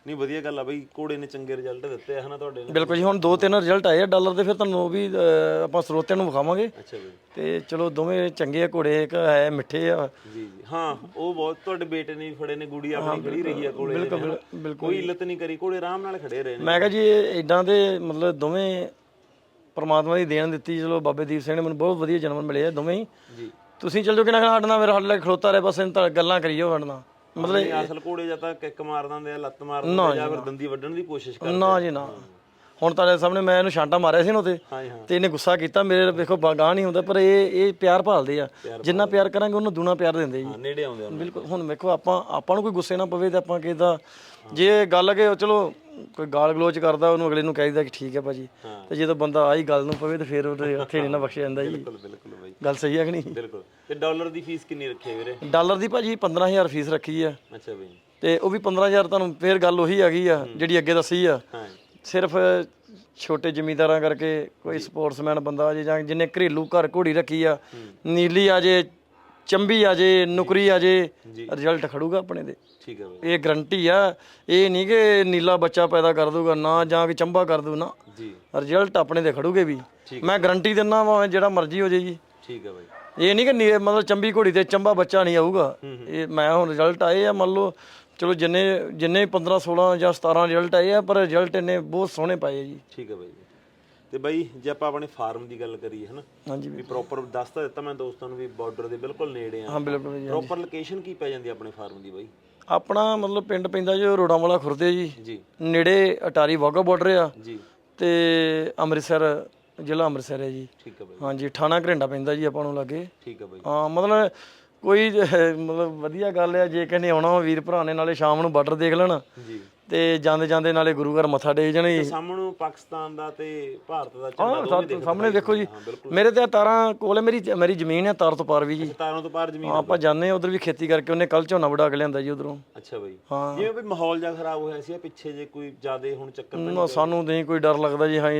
ਨਹੀਂ ਵਧੀਆ ਗੱਲ ਆ ਬਈ ਘੋੜੇ ਨੇ ਚੰਗੇ ਰਿਜ਼ਲਟ ਦਿੱਤੇ ਆ ਹਨਾ ਤੁਹਾਡੇ ਨੇ ਬਿਲਕੁਲ ਜੀ ਹੁਣ ਦੋ ਤਿੰਨ ਰਿਜ਼ਲਟ ਆਏ ਆ ਡਾਲਰ ਦੇ ਫਿਰ ਤੁਹਾਨੂੰ ਉਹ ਵੀ ਅਹ, ਆਪਾਂ ਸਰੋਤਿਆਂ ਨੂੰ ਵਿਖਾਵਾਂਗੇ। ਅੱਛਾ ਬਈ। ਤੇ ਚਲੋ ਦੋਵੇਂ ਚੰਗੇ ਆ ਘੋੜੇ ਇੱਕ ਹੈ ਮਿੱਠੇ ਆ। ਜੀ ਜੀ। ਹਾਂ ਉਹ ਬਹੁਤ ਤੁਹਾਡੇ ਬੇਟੇ ਨੇ ਵੀ ਫੜੇ ਨੇ ਗੁੜੀ ਆਪਣੀ ਖੜੀ ਰਹੀ ਆ ਕੋਲੇ ਬਿਲਕੁਲ ਬਿਲਕੁਲ ਕੋਈ ਇੱਲਤ ਨਹੀਂ ਕਰੀ ਕੋਲੇ ਆਰਾਮ ਨਾਲ ਖੜੇ ਰਹੇ ਨੇ। ਮੈਂ ਕਿਹਾ ਜੀ ਇਹ ਇਦਾਂ ਦੇ ਮਤਲਬ ਦੋਵੇਂ ਪਰਮਾਤਮਾ ਦੀ ਦੇਣ ਦਿੱਤੀ ਚਲੋ ਬਾਬੇ ਦੀਪ ਸਿੰਘ ਨੇ ਮੈਨੂੰ ਬਹੁਤ ਵਧੀਆ ਜਨਮ ਮਿਲੇ ਆ ਦੋਵੇਂ ਹੀ। ਜੀ। ਤੁਸੀਂ ਚੱਲ ਜਾਓ ਕਿ ਨਾ ਸਾਡੇ ਨਾਲ ਮੇਰਾ ਹੱਡ ਲੈ ਖਲੋਤਾ ਰਹੇ ਬਸ ਇਹਨਾਂ ਤਾਂ ਗੱਲਾਂ ਕਰੀਓ ਨਾਲ। ਮਤਲਬ ਅਸਲ ਕੋੜੇ ਜਾਂ ਤਾਂ ਕਿੱਕ ਮਾਰ ਦਿੰਦੇ ਆ ਲੱਤ ਮਾਰ ਦਿੰਦੇ ਆ, ਜਾਂ ਫਿਰ ਦੰਦੀ ਵੱਢਣ ਦੀ ਕੋਸ਼ਿਸ਼ ਕਰਦੇ ਨਾ ਜੀ ਨਾ। ਹੁਣ ਤੁਹਾਡੇ ਸਾਹਮਣੇ ਮੈਂ ਇਹਨੂੰ ਛਾਂਟਾ ਮਾਰਿਆ ਸੀ ਨਾ ਉਤੇ ਤੇ ਇਹਨੇ ਗੁੱਸਾ ਕੀਤਾ ਮੇਰੇ ਵੇਖੋ ਬਾਗਾਂ ਨਹੀਂ ਹੁੰਦਾ ਪਰ ਇਹ ਇਹ ਪਿਆਰ ਭਾਲਦੇ ਆ। ਜਿੰਨਾ ਪਿਆਰ ਕਰਾਂਗੇ ਉਹਨੂੰ ਦੂਣਾ ਪਿਆਰ ਦਿੰਦੇ ਜੀ। ਨੇੜੇ ਆਉਂਦੇ ਆ ਬਿਲਕੁਲ ਹੁਣ ਵੇਖੋ ਆਪਾਂ ਆਪਾਂ ਨੂੰ ਕੋਈ ਗੁੱਸੇ ਨਾ ਪਵੇ ਤੇ ਆਪਾਂ ਕਿਹਦਾ ਜੇ ਗੱਲ ਕਿ ਚਲੋ ਕੋਈ ਗਾਲ ਗਲੋਚ ਕਰਦਾ ਉਹਨੂੰ ਅਗਲੇ ਨੂੰ ਕਹਿਦਾ ਕਿ ਠੀਕ ਹੈ ਭਾਜੀ। ਹਾਂ। ਤੇ ਜਦੋਂ ਬੰਦਾ ਆਹੀ ਗੱਲ ਨੂੰ ਪਵੇ ਤੇ ਫਿਰ ਉਹਦੇ ਉੱਥੇ ਨਹੀਂ ਨਾ ਬਖਸ਼ਿਆ ਜਾਂਦਾ ਜੀ। ਬਿਲਕੁਲ ਬਿਲਕੁਲ ਬਾਈ। ਗੱਲ ਸਹੀ ਹੈ ਕਿ ਨਹੀਂ? ਬਿਲਕੁਲ। ਤੇ ਡਾਲਰ ਦੀ ਫੀਸ ਕਿੰਨੀ ਰੱਖੀ ਹੈ ਵੀਰੇ? ਡਾਲਰ ਦੀ ਭਾਜੀ 15000 ਫੀਸ ਰੱਖੀ ਆ। ਅੱਛਾ ਬਈ। ਤੇ ਉਹ ਵੀ 15000 ਤੁਹਾਨੂੰ ਫਿਰ ਗੱਲ ਉਹੀ ਆ ਗਈ ਆ ਜਿਹੜੀ ਅੱਗੇ ਦੱਸੀ ਆ। ਹਾਂ। ਸਿਰਫ ਛੋਟੇ ਜ਼ਮੀਂਦਾਰਾਂ ਕਰਕੇ ਕੋਈ ਸਪੋਰਟਸਮੈਨ ਬੰਦਾ ਆ ਜੇ ਜਾਂ ਜਿਹਨੇ ਘਰੇਲੂ ਘਰ ਘੋੜੀ ਰੱਖੀ ਆ ਨੀਲੀ ਆ ਜੇ ਚੰਬੀ ਆ ਜੇ ਨੁਕਰੀ ਆ ਜੇ ਰਿਜ਼ਲਟ ਖੜੂਗਾ ਆਪਣੇ ਦੇ ਠੀਕ ਹੈ ਬਈ। ਇਹ ਗਰੰਟੀ ਆ। ਇਹ ਨਹੀਂ ਕਿ ਨੀਲਾ ਬੱਚਾ ਪੈਦਾ ਕਰ ਦੂਗਾ ਨਾ ਜਾਂ ਕਿ ਚੰਬਾ ਕਰ ਦੂ ਨਾ। ਜੀ। ਰਿਜ਼ਲਟ ਆਪਣੇ ਦੇ ਖੜੂਗੇ ਵੀ। ਮੈਂ ਗਰੰਟੀ ਦਿੰਦਾ ਵਾਂ ਜਿਹੜਾ ਮਰਜ਼ੀ ਹੋ ਜੇ ਜੀ ਠੀਕ ਹੈ ਬਾਈ। ਇਹ ਨਹੀਂ ਕਿ ਨੀ- ਮਤਲਬ ਚੰਬੀ ਘੋੜੀ ਤੇ ਚੰਬਾ ਬੱਚਾ ਨਹੀਂ ਆਊਗਾ। ਇਹ ਮੈਂ ਹੁਣ ਰਿਜ਼ਲਟ ਆਏ ਆ ਮੰਨ ਲਓ ਚਲੋ ਜਿੰਨੇ ਜਿੰਨੇ 15 16 ਜਾਂ 17 ਰਿਜ਼ਲਟ ਆਏ ਆ ਪਰ ਰਿਜ਼ਲਟ ਇਹਨੇ ਬਹੁਤ ਸੋਹਣੇ ਪਾਏ ਜੀ। ਠੀਕ ਹੈ ਬਾਈ। ਜੀ। ਤੇ ਬਾਈ ਜੇ ਆਪਾਂ ਆਪਣੇ ਫਾਰਮ ਦੀ ਗੱਲ ਕਰੀਏ ਹਨਾ? ਹਾਂਜੀ ਵੀ ਪ੍ਰੋਪਰ ਦੱਸ ਤਾਂ ਦਿੱਤਾ ਮੈਂ ਦੋਸਤਾਂ ਨੂੰ ਵੀ ਬਾਰਡਰ ਦੇ ਬਿਲਕੁਲ ਨੇੜੇ ਆ। ਹਾਂ ਬਿਲਕੁਲ ਜੀ ਪ੍ਰੋਪਰ ਲੋਕੇਸ਼ਨ ਕੀ ਪੈ ਜਾਂਦੀ ਆਪਣੇ ਫਾਰਮ ਦੀ ਬਾਈ? ਆਪਣਾ ਮਤਲਬ ਪਿੰਡ ਪੈਂਦਾ ਜੋ ਰੋੜਾਂ ਵਾਲਾ ਖੁਰਦੇ ਜੀ। ਜੀ। ਨੇੜੇ ਅਟਾਰੀ ਵਾਹਗਾ ਬਾਰਡਰ ਆ। ਜੀ। ਤੇ ਅੰਮ੍ਰਿਤਸਰ ਜ਼ਿਲ੍ਹਾ ਅੰਮ੍ਰਿਤਸਰ ਹੈ ਜੀ। ਠੀਕ ਹੈ ਬਾਈ। ਹਾਂਜੀ ਠਾਣਾ ਘਰਿੰਡਾ ਪੈਂਦਾ ਜੀ ਆਪਾਂ ਨੂੰ ਲੱਗੇ। ਠੀਕ ਹੈ ਬਾਈ। ਹਾਂ ਮਤਲਬ ਕੋਈ ਮਤਲਬ ਵਧੀਆ ਗੱਲ ਹੈ ਜੇ ਕਹਿੰਦੇ ਆਉਣਾ ਵਾ ਵੀਰ ਭਰਾ ਨੇ ਨਾਲੇ ਸ਼ਾਮ ਨੂੰ ਬਾਰਡਰ ਦੇਖ ਲੈਣ। ਜੀ। ਤੇ ਜਾਂਦੇ ਜਾਂਦੇ ਨਾਲੇ ਗੁਰੂ ਘਰ ਮੱਥਾ ਟੇਕ ਜਾਣੇ ਜੀ। ਸਾਹਮਣੋਂ ਪਾਕਿਸਤਾਨ ਦਾ ਤੇ ਭਾਰਤ ਦਾ ਝੰਡਾ ਦੋਵੇਂ ਸਾ- ਦੇਖਦੇ ਸਾਹਮਣੇ ਦੇਖੋ ਜੀ। ਮੇਰੇ ਤੇ ਤਾਰਾਂ ਕੋਲ ਹੈ, ਮੇਰੀ ਮੇਰੀ ਜ਼ਮੀਨ ਹੈ ਤਾਰ ਤੋਂ ਪਾਰ ਵੀ ਜੀ। ਤਾਰਾਂ ਤੋਂ ਪਾਰ ਜ਼ਮੀਨ ਆਪਾਂ ਜਾਂਦੇ ਉਧਰ ਵੀ ਖੇਤੀ ਕਰਕੇ ਉਹਨੇ ਕੱਲ ਝੋਨਾ ਵੜਾ ਕੇ ਲਿਆਂਦਾ ਜੀ ਉਧਰੋਂ। ਅੱਛਾ ਬਈ। ਹਾਂ। ਜਿਵੇਂ ਵੀ ਮਾਹੌਲ ਜਿਹਾ ਖਰਾਬ ਹੋਇਆ ਸੀ ਪਿੱਛੇ ਜੇ ਕੋਈ ਜ਼ਿਆਦੇ ਹੁਣ ਚੱਕਰ ਤਾਂ ਨਾ ਸਾਨੂੰ ਨਹੀਂ ਕੋਈ ਡਰ ਲੱਗਦਾ ਜੀ ਹਾਂ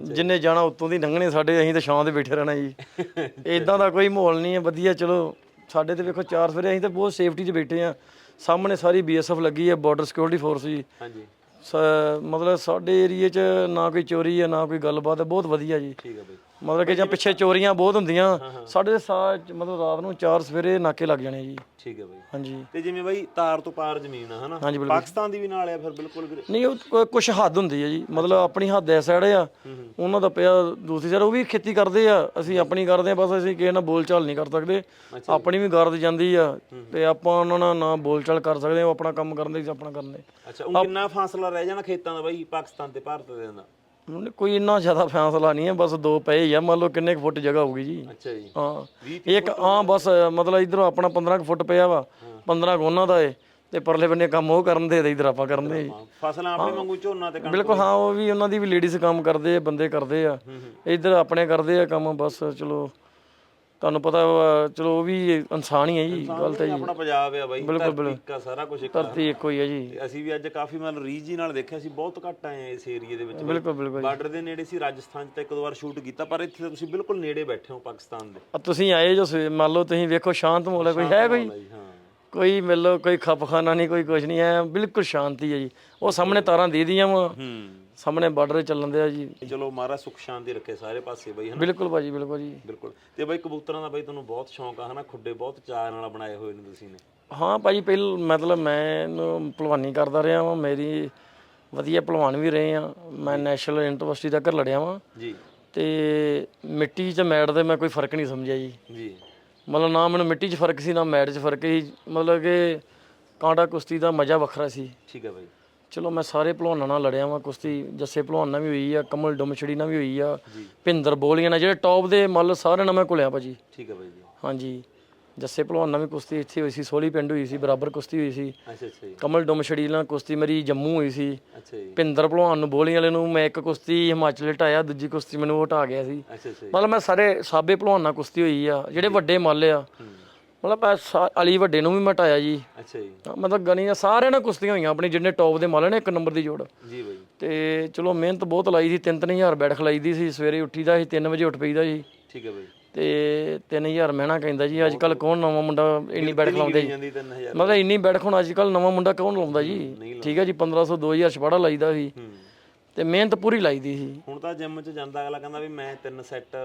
ਜਿੰਨੇ ਜਾਣਾ ਉੱਤੋਂ ਦੀ ਲੰਘਣੇ ਸਾਡੇ ਅਸੀਂ ਤਾਂ ਛਾਂ ਤੇ ਬੈਠੇ ਰਹਿਣਾ ਜੀ। [laughs] ਇਦਾਂ ਦਾ ਕੋਈ ਮਾਹੌਲ ਨਹੀਂ ਹੈ ਵਧੀਆ ਚਲੋ। ਸਾਡੇ ਤੇ ਵੇਖੋ ਚਾਰ ਫੇਰੇ ਅਸੀਂ ਤਾਂ ਬਹੁਤ ਸੇਫਟੀ 'ਚ ਬੈਠੇ ਆ ਸਾਹਮਣੇ ਸਾਰੀ ਬੀਐਸਐਫ ਲੱਗੀ ਹੈ ਬਾਰਡਰ ਸਿਕਿਉਰਿਟੀ ਫੋਰਸ ਜੀ। ਹਾਂਜੀ। ਸ- ਮਤਲਬ ਸਾਡੇ ਏਰੀਏ 'ਚ ਨਾ ਕੋਈ ਚੋਰੀ ਹੈ ਨਾ ਕੋਈ ਗੱਲਬਾਤ ਹੈ ਬਹੁਤ ਵਧੀਆ ਜੀ। ਠੀਕ ਹੈ ਬਈ। ਮਤਲਬ ਕਿ ਜਾਂ ਪਿੱਛੇ ਚੋਰੀਆਂ ਬਹੁਤ ਹੁੰਦੀਆਂ। ਸਾਡੇ ਸਾਹ ਮਤਲਬ ਰਾਤ ਨੂੰ ਚਾਰ ਸਵੇਰੇ ਨਾਕੇ ਲੱਗ ਜਾਣੇ ਜੀ। ਠੀਕ ਹੈ ਬਈ। ਹਾਂਜੀ। ਤੇ ਜਿਵੇਂ ਬਈ ਤਾਰ ਤੋਂ ਪਾਰ ਜ਼ਮੀਨ ਆ ਹਨਾ? ਹਾਂਜੀ, ਬਿਲਕੁਲ। ਪਾਕਿਸਤਾਨ ਦੀ ਵੀ ਨਾਲ ਆ ਫਿਰ ਬਿਲਕੁਲ ਵੀਰੇ ਨਹੀਂ ਉਹ ਕੁਝ ਹੱਦ ਹੁੰਦੀ ਹੈ ਜੀ। ਮਤਲਬ ਆਪਣੀ ਹੱਦ ਐ ਸਾਈਡ ਆ। ਉਹਨਾਂ ਦਾ ਪਿਆ ਦੂਸਰੀ ਸਾਈਡ ਉਹ ਵੀ ਖੇਤੀ ਕਰਦੇ ਆ। ਅਸੀਂ ਆਪਣੀ ਕਰਦੇ ਆ ਬਸ ਅਸੀਂ ਕਿਸੇ ਨਾਲ ਬੋਲਚਾਲ ਨਹੀਂ ਕਰ ਸਕਦੇ। ਆਪਣੀ ਵੀ ਗਰਦ ਜਾਂਦੀ ਆ। ਤੇ ਆਪਾਂ ਉਹਨਾਂ ਨਾਲ ਨਾ ਬੋਲਚਾਲ ਕਰ ਸਕਦੇ ਉਹ ਆਪਣਾ ਕੰਮ ਕਰਨ ਦੇ ਅਸੀਂ ਆਪਣਾ ਕਰਨੇ। ਅੱਛਾ ਉਹ ਕਿੰਨਾ ਫਾਸਲਾ ਰਹਿ ਜਾਣਾ ਖੇਤਾਂ ਦਾ ਬਈ ਪਾਕਿਸਤਾਨ ਤੇ ਭਾਰਤ ਦੇ ਦਾ ਹੁਣ ਕੋਈ ਇੰਨਾ ਜ਼ਿਆਦਾ ਫੈਸਲਾ ਨਹੀਂ ਹੈ ਬਸ ਦੋ ਪਏ ਹੀ ਆ। ਮੰਨ ਲਓ ਕਿੰਨੇ ਕੁ ਫੁੱਟ ਜਗ੍ਹਾ ਹੋਊਗੀ ਜੀ। ਅੱਛਾ ਜੀ। ਹਾਂ। ਇੱਕ ਹਾਂ ਬਸ ਮਤਲਬ ਇਧਰੋਂ ਆਪਣਾ 15 ਕੁ ਫੁੱਟ ਪਿਆ ਵਾ। 15 ਕੁ ਉਹਨਾਂ ਦਾ ਏ। ਤੇ ਪਰਲੇ ਬੰਨੇ ਕੰਮ ਉਹ ਕਰਨ ਦੇ ਤੇ ਇਧਰ ਆਪਾਂ ਕਰਨ ਦੇ। ਫਸਲਾਂ ਆਪਣੇ ਵਾਂਗੂ ਝੋਨਾ ਤੇ ਕਣਕ ਬਿਲਕੁਲ ਹਾਂ ਉਹ ਵੀ ਉਹਨਾਂ ਦੀ ਵੀ ਲੇਡੀਜ਼ ਕੰਮ ਕਰਦੇ ਆ ਬੰਦੇ ਕਰਦੇ ਆ। ਇਧਰ ਆਪਣੇ ਕਰਦੇ ਆ ਕੰਮ ਬਸ ਚਲੋ। ਤੁਹਾਨੂੰ ਪਤਾ ਵਾ, ਚਲੋ ਉਹ ਵੀ ਇਨਸਾਨ ਹੀ ਹੈ ਜੀ ਗੱਲ ਤਾਂ ਜੀ। ਆਪਣਾ ਪੰਜਾਬ ਆ ਬਾਈ ਧਰਤੀ ਇੱਕ ਆ, ਸਾਰਾ ਕੁਝ ਇੱਕ ਆ। ਧਰਤੀ ਇੱਕੋ ਹੀ ਹੈ ਜੀ। ਤੇ ਅਸੀਂ ਵੀ ਅੱਜ ਕਾਫੀ ਰੀਜ ਜੀ ਨਾਲ ਦੇਖਿਆ ਸੀ ਬਹੁਤ ਘੱਟ ਆਏ ਆ ਇਸ ਏਰੀਏ ਦੇ ਵਿੱਚ ਬਿਲਕੁਲ ਬਿਲਕੁਲ ਬਾਰਡਰ ਦੇ ਨੇੜੇ ਸੀ ਰਾਜਸਥਾਨ 'ਚ ਤਾਂ ਇੱਕ ਦੋ ਵਾਰ ਸ਼ੂਟ ਕੀਤਾ ਪਰ ਇੱਥੇ ਤਾਂ ਤੁਸੀਂ ਬਿਲਕੁਲ ਨੇੜੇ ਬੈਠੇ ਹੋ ਪਾਕਿਸਤਾਨ ਦੇ। ਆ ਤੁਸੀਂ ਆਏ ਜੋ ਸਵੇ- ਮੰਨ ਲਓ ਤੁਸੀਂ ਵੇਖੋ ਸ਼ਾਂਤ ਮਾਹੌਲ ਹੈ ਕੋਈ ਹੈ ਕੋਈ? ਬਾਈ ਹਾਂ ਕੋਈ ਮਿਲੋ ਕੋਈ ਖਪਖਾਨਾ ਨਹੀਂ ਕੋਈ ਕੁਝ ਨਹੀਂ ਹੈ ਬਿਲਕੁਲ ਸ਼ਾਂਤੀ ਹੈ ਜੀ। ਉਹ ਸਾਹਮਣੇ ਤਾਰਾਂ ਦੇ ਦੀਆਂ ਵਾ। ਹੂੰ। ਸਾਹਮਣੇ ਬਾਰਡਰ ਚੱਲਣ ਦੇ ਆ ਜੀ। ਚਲੋ ਮਹਾਰਾਜ ਸੁਖ ਸ਼ਾਂਤੀ ਰੱਖੇ ਸਾਰੇ ਪਾਸੇ ਬਈ ਹਨਾ? ਬਿਲਕੁਲ ਭਾਜੀ ਬਿਲਕੁਲ ਜੀ। ਬਿਲਕੁਲ। ਤੇ ਬਈ ਕਬੂਤਰਾਂ ਦਾ ਬਈ ਤੁਹਾਨੂੰ ਬਹੁਤ ਸ਼ੌਂਕ ਆ ਹਨਾ? ਖੁੱਡੇ ਬਹੁਤ ਚਾਅ ਨਾਲ ਬਣਾਏ ਹੋਏ ਨੇ ਤੁਸੀਂ ਨੇ। ਹਾਂ ਭਾਜੀ ਪਹਿਲ ਮਤਲਬ ਮੈਂ ਭਲਵਾਨੀ ਕਰਦਾ ਰਿਹਾ ਵਾਂ ਮੇਰੀ ਵਧੀਆ ਭਲਵਾਨ ਵੀ ਰਹੇ ਆ। ਮੈਂ ਨੈਸ਼ਨਲ ਯੂਨੀਵਰਸਿਟੀ ਤੱਕ ਲੜਿਆ ਵਾਂ। ਜੀ। ਤੇ ਮਿੱਟੀ 'ਚ ਮੈਟ ਦੇ ਮੈਂ ਕੋਈ ਫ਼ਰਕ ਨਹੀਂ ਸਮਝਿਆ ਜੀ। ਜੀ। ਮਤਲਬ ਨਾ ਮੈਨੂੰ ਮਿੱਟੀ 'ਚ ਫ਼ਰਕ ਸੀ ਨਾ ਮੈਟ 'ਚ ਫ਼ਰਕ ਸੀ। ਮਤਲਬ ਕਿ ਕਾਂਟਾ ਕੁਸ਼ਤੀ ਦਾ ਮਜ਼ਾ ਵੱਖਰਾ ਸੀ। ਠੀਕ ਹੈ ਬਈ ਚਲੋ ਮੈਂ ਸਾਰੇ ਭਲਵਾਨਾਂ ਨਾਲ ਲੜਿਆ ਵਾਂ ਕੁਸ਼ਤੀ ਜੱਸੇ ਭਲਵਾਨ ਨਾਲ ਵੀ ਹੋਈ ਆ ਕਮਲ ਡੁਮਛੜੀ ਨਾਲ ਵੀ ਹੋਈ ਆ ਭਿੰਦਰ ਬੋਲੀਆਂ ਨਾਲ ਜਿਹੜੇ ਟੌਪ ਦੇ ਮੱਲ ਸਾਰਿਆਂ ਨਾਲ ਮੈਂ ਘੁਲਿਆ ਭਾਜੀ। ਠੀਕ ਹੈ ਜੀ। ਹਾਂਜੀ। ਜੱਸੇ ਭਲਵਾਨ ਨਾਲ ਵੀ ਕੁਸ਼ਤੀ ਇੱਥੇ ਹੋਈ ਸੀ ਸੋਲੀ ਪਿੰਡ ਹੋਈ ਸੀ ਬਰਾਬਰ ਕੁਸ਼ਤੀ ਹੋਈ ਸੀ। ਅੱਛਾ ਅੱਛਾ ਜੀ। ਕਮਲ ਡੁਮਛੜੀ ਨਾਲ ਕੁਸ਼ਤੀ ਮੇਰੀ ਜੰਮੂ ਹੋਈ ਸੀ। ਅੱਛਾ ਜੀ। ਭਿੰਦਰ ਭਲਵਾਨ ਨੂੰ ਬੋਲੀਆਂ ਵਾਲੇ ਨੂੰ ਮੈਂ ਇੱਕ ਕੁਸ਼ਤੀ ਹਿਮਾਚਲ ਹਟਾਇਆ ਦੂਜੀ ਕੁਸ਼ਤੀ ਮੈਨੂੰ ਉਹ ਹਟਾ ਗਿਆ ਸੀ। ਅੱਛਾ ਅੱਛਾ ਮਤਲਬ ਮੈਂ ਸਾਰੇ ਸਾਬੇ ਭਲਵਾਨ ਨਾਲ ਕੁਸ਼ਤੀ ਹੋਈ ਆ ਜਿਹੜੇ ਵੱਡੇ ਮੱਲ ਆ। ਮਤਲਬ ਮੈਂ ਸਾ- ਅਲੀ ਵੱਡੇ ਨੂੰ ਵੀ ਮੈਂ ਹਟਾਇਆ ਜੀ। ਅੱਛਾ ਜੀ। ਮਤਲਬ ਗਣੀਆਂ ਸਾਰਿਆਂ ਨਾਲ ਕੁਸ਼ਤੀਆਂ ਹੋਈਆਂ ਆਪਣੀ ਜਿੰਨੇ ਟੌਪ ਦੇ ਮੱਲ ਨੇ ਇੱਕ ਨੰਬਰ ਦੀ ਜੋੜ। ਜੀ ਬਈ। ਤੇ ਚਲੋ ਮਿਹਨਤ ਬਹੁਤ ਲਾਈ ਸੀ 3-3000 ਬੈਠ ਖਲਾਈ ਦੀ ਸੀ ਸਵੇਰੇ ਉੱਠੀਦਾ ਸੀ 3 ਵਜੇ ਉੱਠ ਪਈਦਾ ਜੀ ਠੀਕ ਹੈ ਬਈ। ਤੇ 3000 ਮਹਿਣਾ ਕਹਿੰਦਾ ਜੀ ਅੱਜ ਕੱਲ ਕੌਣ ਨਵਾਂ ਮੁੰਡਾ ਇੰਨੀ ਬੈਠ ਖਲਾਉਂਦੇ ਜੀ? ਜਾਂਦੀ 3000 ਮਤਲਬ ਇੰਨੀ ਬੈਠ ਹੁਣ ਅੱਜ ਕੱਲ ਨਵਾਂ ਮੁੰਡਾ ਕੌਣ ਲਾਉਂਦਾ ਜੀ? ਠੀਕ ਹੈ ਜੀ 1500 2000 ਛਪਾੜਾ ਲਾਈਦਾ ਸੀ। ਹੂੰ। ਤੇ ਮਿਹਨਤ ਪੂਰੀ ਲਾਈਦੀ ਸੀ। ਹੁਣ ਤਾਂ ਜਿਮ 'ਚ ਜਾਂਦਾ ਅਗਲਾ ਕਹਿੰਦਾ ਵੀ ਮੈਂ ਤਿੰਨ ਸੈੱਟ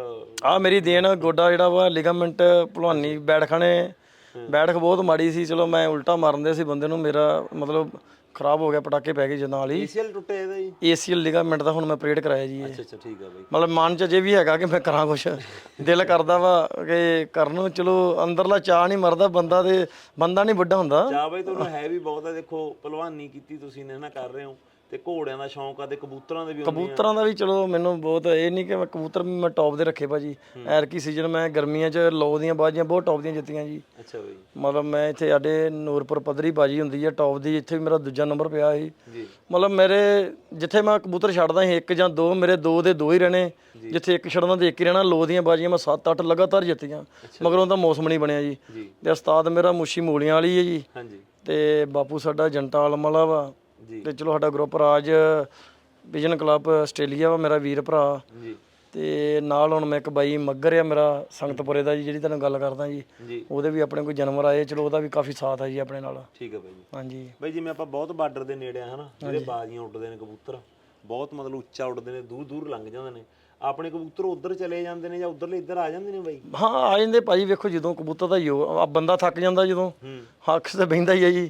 ਆ ਮੇਰੀ ਦੇਣ ਗੋਡਾ ਜਿਹੜਾ ਵਾ ਲਿਗਾਮੈਂਟ ਭਲਵਾਨੀ ਬੈਠਖਣੇ ਬੈਠਕ ਬਹੁਤ ਮਾੜੀ ਸੀ ਚਲੋ ਮੈਂ ਉਲਟਾ ਮਾਰਨਦੇ ਸੀ ਬੰਦੇ ਨੂੰ ਮੇਰਾ ਮਤਲਬ ਖਰਾਬ ਹੋ ਗਿਆ ਪਟਾਕੇ ਪੈ ਗਏ ਜਦ ਨਾਲ ਹੀ। ਏਸੀਐਲ ਟੁੱਟੇ ਇਹਦਾ ਜੀ? ਏਸੀਐਲ ਲਿਗਾਮੈਂਟ ਦਾ ਹੁਣ ਮੈਂ ਆਪਰੇਟ ਕਰਾਇਆ ਜੀ। ਅੱਛਾ ਅੱਛਾ ਠੀਕ ਹੈ ਬਈ। ਮਤਲਬ ਮਨ ਚ ਜੇ ਵੀ ਹੈਗਾ ਕਿ ਮੈਂ ਕਰਾਂ ਕੁਛ। ਦਿਲ ਕਰਦਾ ਵਾ ਕਿ ਕਰਨ ਨੂੰ ਚਲੋ ਅੰਦਰਲਾ ਚਾਹ ਨਹੀਂ ਮਰਦਾ ਬੰਦਾ ਤੇ ਬੰਦਾ ਨਹੀਂ ਵੱਡਾ ਹੁੰਦਾ। ਚਾਹ ਬਈ ਤੁਹਾਨੂੰ ਹੈ ਵੀ ਬਹੁਤ ਹੈ ਦੇਖੋ ਪਹਿਲਵਾਨੀ ਕੀਤੀ ਤੁਸੀਂ ਨੇ ਨਾ ਕਰ ਰਹੇ ਹੋ। ਤੇ ਘੋੜਿਆਂ ਦਾ ਸ਼ੌਂਕ ਆ ਤੇ ਕਬੂਤਰਾਂ ਦੇ ਵੀ ਹੁੰਦੇ ਆ। ਕਬੂਤਰਾਂ ਦਾ ਵੀ ਚਲੋ ਮੈਨੂੰ ਬਹੁਤ ਇਹ ਨਹੀਂ ਕਿ ਮੈਂ ਕਬੂਤਰ ਵੀ ਮੈਂ ਟੌਪ ਦੇ ਰੱਖੇ ਭਾਜੀ। ਐਰਕੀ ਸੀਜ਼ਨ ਮੈਂ ਗਰਮੀਆਂ ਚ ਲੋ ਦੀਆਂ ਬਾਜੀਆਂ ਬਹੁਤ ਟੌਪ ਦੀਆਂ ਜਿੱਤੀਆਂ ਜੀ। ਅੱਛਾ ਬਈ। ਮਤਲਬ ਮੈਂ ਇੱਥੇ ਸਾਡੇ ਨੂਰਪੁਰ ਪੱਧਰੀ ਬਾਜੀ ਹੁੰਦੀ ਹੈ ਟੌਪ ਦੀ ਇੱਥੇ ਵੀ ਮੇਰਾ ਦੂਜਾ ਨੰਬਰ ਪਿਆ ਸੀ। ਜੀ। ਮਤਲਬ ਮੇਰੇ ਜਿੱਥੇ ਮੈਂ ਕਬੂਤਰ ਛੱਡਦਾ ਸੀ ਇੱਕ ਜਾਂ ਦੋ ਮੇਰੇ ਦੋ ਦੇ ਦੋ ਹੀ ਰਹਿਣੇ। ਜਿੱਥੇ ਇੱਕ ਛੱਡਦਾ ਤੇ ਇੱਕ ਹੀ ਰਹਿਣਾ। ਲੋ ਦੀਆਂ ਬਾਜੀਆਂ ਮੈਂ 7-8 ਲਗਾਤਾਰ ਜਿੱਤੀਆਂ। ਮਗਰੋਂ ਤਾਂ ਮੌਸਮ ਨਹੀਂ ਬਣਿਆ ਜੀ। ਜੀ। ਤੇ ਉਸਤਾਦ ਮੇਰਾ ਮੁਸ਼ੀ ਮੂਲੀਆਂ ਵਾਲੀ ਹੈ ਜੀ। ਹਾਂਜੀ। ਤੇ ਬਾਪੂ ਸਾਡਾ ਜੰਟਾ ਆਲਮ ਵਾਲਾ ਵਾ। ਜੀ। ਤੇ ਚਲੋ ਸਾਡਾ group Raj vision club Australia ਵਾ ਮੇਰਾ ਵੀਰ ਭਰਾ। ਜੀ। ਤੇ ਨਾਲ ਹੁਣ ਮੈਂ ਇੱਕ ਬਾਈ ਮੱਗਰ ਆ ਮੇਰਾ ਸੰਗਤਪੁਰੇ ਦਾ ਜੀ ਜਿਹੜੀ ਤੁਹਾਨੂੰ ਗੱਲ ਕਰਦਾ ਜੀ। ਜੀ। ਉਹਦੇ ਵੀ ਆਪਣੇ ਕੋਈ ਜਾਨਵਰ ਆਏ ਚਲੋ ਉਹਦਾ ਵੀ ਕਾਫੀ ਸਾਥ ਹੈ ਜੀ ਆਪਣੇ ਨਾਲ। ਠੀਕ ਹੈ ਬਈ ਜੀ। ਹਾਂਜੀ। ਬਈ ਜਿਵੇਂ ਆਪਾਂ ਬਹੁਤ ਬਾਰਡਰ ਦੇ ਨੇੜੇ ਆ ਹਨਾ? ਜਿਹੜੇ ਬਾਜ਼ੀਆਂ ਉੱਡਦੇ ਨੇ ਕਬੂਤਰ। ਬਹੁਤ ਮਤਲਬ ਉੱਚਾ ਉੱਡਦੇ ਨੇ ਦੂਰ ਦੂਰ ਲੰਘ ਜਾਂਦੇ ਨੇ। ਆਪਣੇ ਕਬੂਤਰ ਉਧਰ ਚਲੇ ਜਾਂਦੇ ਨੇ ਜਾਂ ਉਧਰਲੇ ਇੱਧਰ ਆ ਜਾਂਦੇ ਨੇ ਬਾਈ? ਹਾਂ ਆ ਜਾਂਦੇ ਭਾਜੀ ਵੇਖੋ ਜਦੋਂ ਕਬੂਤਰ ਦਾ ਜ਼ੋਰ ਆ ਬੰਦਾ ਥੱਕ ਜਾਂਦਾ ਜਦੋਂ। ਹੂੰ। ਹੱਕ ਤੇ ਬਹਿੰਦਾ ਹੀ ਹੈ ਜੀ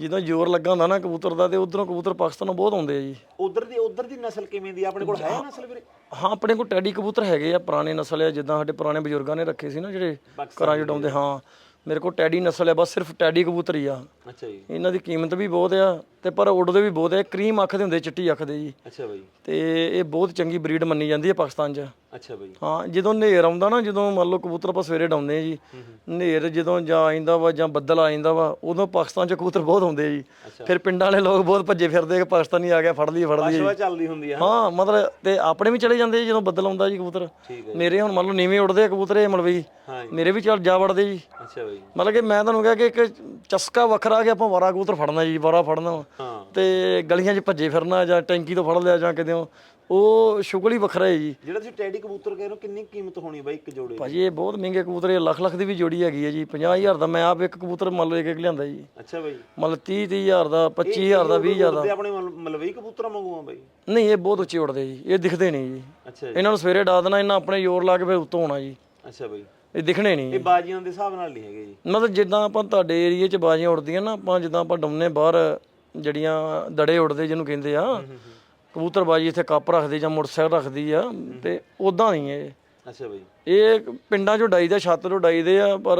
ਜਦੋਂ ਜ਼ੋਰ ਲੱਗਾ ਹੁੰਦਾ ਨਾ ਕਬੂਤਰ ਦਾ ਤੇ ਉਧਰੋਂ ਕਬੂਤਰ ਪਾਕਿਸਤਾਨੋਂ ਬਹੁਤ ਆਉਂਦੇ ਆ ਜੀ। ਉਧਰ ਦੀ ਉਧਰ ਦੀ ਨਸਲ ਕਿਵੇਂ ਦੀ ਆ? ਆਪਣੇ ਕੋਲ ਹੈ ਨਸਲ ਵੀਰੇ? ਹਾਂ ਆਪਣੇ ਕੋਲ ਟੈਡੀ ਕਬੂਤਰ ਹੈਗੇ ਆ ਪੁਰਾਣੇ ਨਸਲ ਆ ਜਿੱਦਾਂ ਸਾਡੇ ਪੁਰਾਣੇ ਬਜ਼ੁਰਗਾਂ ਨੇ ਰੱਖੇ ਸੀ ਨਾ ਜਿਹੜੇ ਘਰਾਂ 'ਚ ਹਾਂ ਮੇਰੇ ਕੋਲ ਟੈਡੀ ਨਸਲ ਆ ਬਸ ਸਿਰਫ ਟੈਡੀ ਕਬੂਤਰ ਹੀ ਆ। ਅੱਛਾ ਜੀ। ਇਹਨਾਂ ਦੀ ਕੀਮਤ ਵੀ ਬਹੁਤ ਆ। ਤੇ ਪਰ ਉੱਡਦੇ ਵੀ ਬਹੁਤ ਆ। ਕਰੀਮ ਅੱਖ ਦੇ ਹੁੰਦੇ ਚਿੱਟੀ ਅੱਖ ਦੇ ਜੀ। ਅੱਛਾ ਬਾਈ। ਤੇ ਇਹ ਬਹੁਤ ਚੰਗੀ ਬਰੀਡ ਮੰਨੀ ਜਾਂਦੀ ਹੈ ਪਾਕਿਸਤਾਨ 'ਚ। ਅੱਛਾ ਬਾਈ। ਹਾਂ ਜਦੋਂ ਹਨੇਰ ਆਉਂਦਾ ਨਾ ਜਦੋਂ ਮੰਨ ਲਓ ਕਬੂਤਰ ਆਪਾਂ ਸਵੇਰੇ ਡਾਉਂਦੇ ਆ ਜੀ ਹਨੇਰ ਜਦੋਂ ਜਾਂ ਆਇੰਦਾ ਵਾ ਜਾਂ ਬੱਦਲ ਆ ਜਾਂਦਾ ਵਾ ਉਦੋਂ ਪਾਕਿਸਤਾਨ ਚ ਕਬੂਤਰ ਬਹੁਤ ਹੁੰਦੇ ਆ ਜੀ। ਫਿਰ ਪਿੰਡਾਂ ਵਾਲੇ ਲੋਕ ਬਹੁਤ ਭੱਜੇ ਫਿਰਦੇ ਕਿ ਪਾਕਿਸਤਾਨੀ ਆ ਗਿਆ ਫੜ ਲਈਏ ਫੜ ਲਈਏ ਸ਼ਵਾ ਚੱਲਦੀ ਹੁੰਦੀ ਆ। ਹਾਂ ਮਤਲਬ ਤੇ ਆਪਣੇ ਵੀ ਚਲੇ ਜਾਂਦੇ ਜਦੋਂ ਬੱਦਲ ਆਉਂਦਾ ਜੀ ਕਬੂਤਰ। ਮੇਰੇ ਹੁਣ ਮੰਨ ਲਓ ਨੀਵੇਂ ਉੱਡਦੇ ਆ ਕਬੂਤਰ ਇਹ ਮਲਵਈ ਹਾਂ ਮੇਰੇ ਵੀ ਚੱਲ ਜਾ ਵੜਦੇ ਜੀ। ਅੱਛਾ ਬਾਈ। ਮਤਲਬ ਕਿ ਮੈਂ ਤੁਹਾਨੂੰ ਕਿਹਾ ਕਿ ਇੱਕ ਚਸਕਾ ਵੱਖਰਾ ਕਿ ਆਪਾਂ ਵਾਰਾ ਕਬੂਤਰ ਫੜਨਾ ਜੀ ਵਾਰਾ ਫੜਨਾ ਵਾ। ਹਾਂ ਤੇ ਗਲੀਆਂ 'ਚ ਭੱਜੇ ਫਿਰਨਾ ਜਾਂ ਟੈਂਕੀ ਤੋਂ ਫੜ ਲਿਆ ਜਾਂ ਕਿਤੇ ਉਹ ਸ਼ੁਗਲ ਹੀ ਵੱਖਰਾ ਹੈ ਜੀ। ਜਿਹੜਾ ਤੁਸੀਂ ਟੈਡੀ ਕਬੂਤਰ ਕਹਿ ਰਹੇ ਹੋ ਕਿੰਨੀ ਕੀਮਤ ਹੋਣੀ ਬਾਈ ਇੱਕ ਜੋੜੇ ਦੀ? ਭਾਜੀ ਇਹ ਬਹੁਤ ਮਹਿੰਗੇ ਕਬੂਤਰ ਇਹ ਲੱਖ ਲੱਖ ਦੀ ਵੀ ਜੋੜੀ ਹੈਗੀ ਹੈ ਜੀ 50000 ਦਾ ਮੈਂ ਆਪ ਇੱਕ ਕਬੂਤਰ ਮੰਨ ਲਓ ਇੱਕ ਇੱਕ ਲਿਆਂਦਾ ਜੀ। ਅੱਛਾ ਬਾਈ। ਮਤਲਬ 30 30000 ਦਾ 25000 ਦਾ 20000 ਦਾ। ਤੇ ਆਪਣੇ ਮਲ- ਮਲਵਈ ਕਬੂਤਰਾਂ ਵਾਂਗੂ ਆ ਬਾਈ? ਨਹੀਂ ਇਹ ਬਹੁਤ ਉੱਚੇ ਉੱਡਦੇ ਜੀ ਇਹ ਦਿਖਦੇ ਨਹੀਂ ਜੀ। ਅੱਛਾ ਜੀ। ਇਹਨਾਂ ਨੂੰ ਸਵੇਰੇ ਡਾ ਦੇਣਾ ਇਹਨਾਂ ਆਪਣੇ ਜ਼ੋਰ ਲਾ ਕੇ ਫਿਰ ਉੱਤੋਂ ਆਉਣਾ ਜੀ। ਅੱਛਾ ਬਾਈ। ਇਹ ਦਿਖਣੇ ਨਹੀਂ ਇਹ ਬਾਜੀਆਂ ਦੇ ਹਿਸਾਬ ਨਾਲ ਨਹੀਂ ਹੈਗੇ ਜੀ। ਮਤਲਬ ਜਿੱਦਾਂ ਆਪਾਂ ਤੁਹਾਡੇ ਏਰੀਏ 'ਚ ਬਾਜ਼ੀਆਂ ਉੱਡਦੀਆਂ ਨਾ ਆਪਾਂ ਜਿੱਦਾਂ ਆਪਾਂ ਡੰਮਨੇ ਬਾਹਰ ਜਿਹੜੀਆਂ ਦੜੇ ਉੱਡਦੇ ਜਿਹਨੂੰ ਕਹਿੰਦੇ ਆ ਕਬੂਤਰਬਾਜੀ ਇੱਥੇ ਕੱਪ ਰੱਖਦੇ ਜਾਂ ਮੋਟਰਸਾਈਕਲ ਰੱਖਦੀ ਆ ਤੇ ਉਦਾਂ ਨਹੀਂ ਇਹ। ਅੱਛਾ ਬਾਈ। ਇਹ ਪਿੰਡਾਂ 'ਚੋਂ ਡਾਈਦੇ ਛੱਤ ਤੋਂ ਡਾਈਦੇ ਆ ਪਰ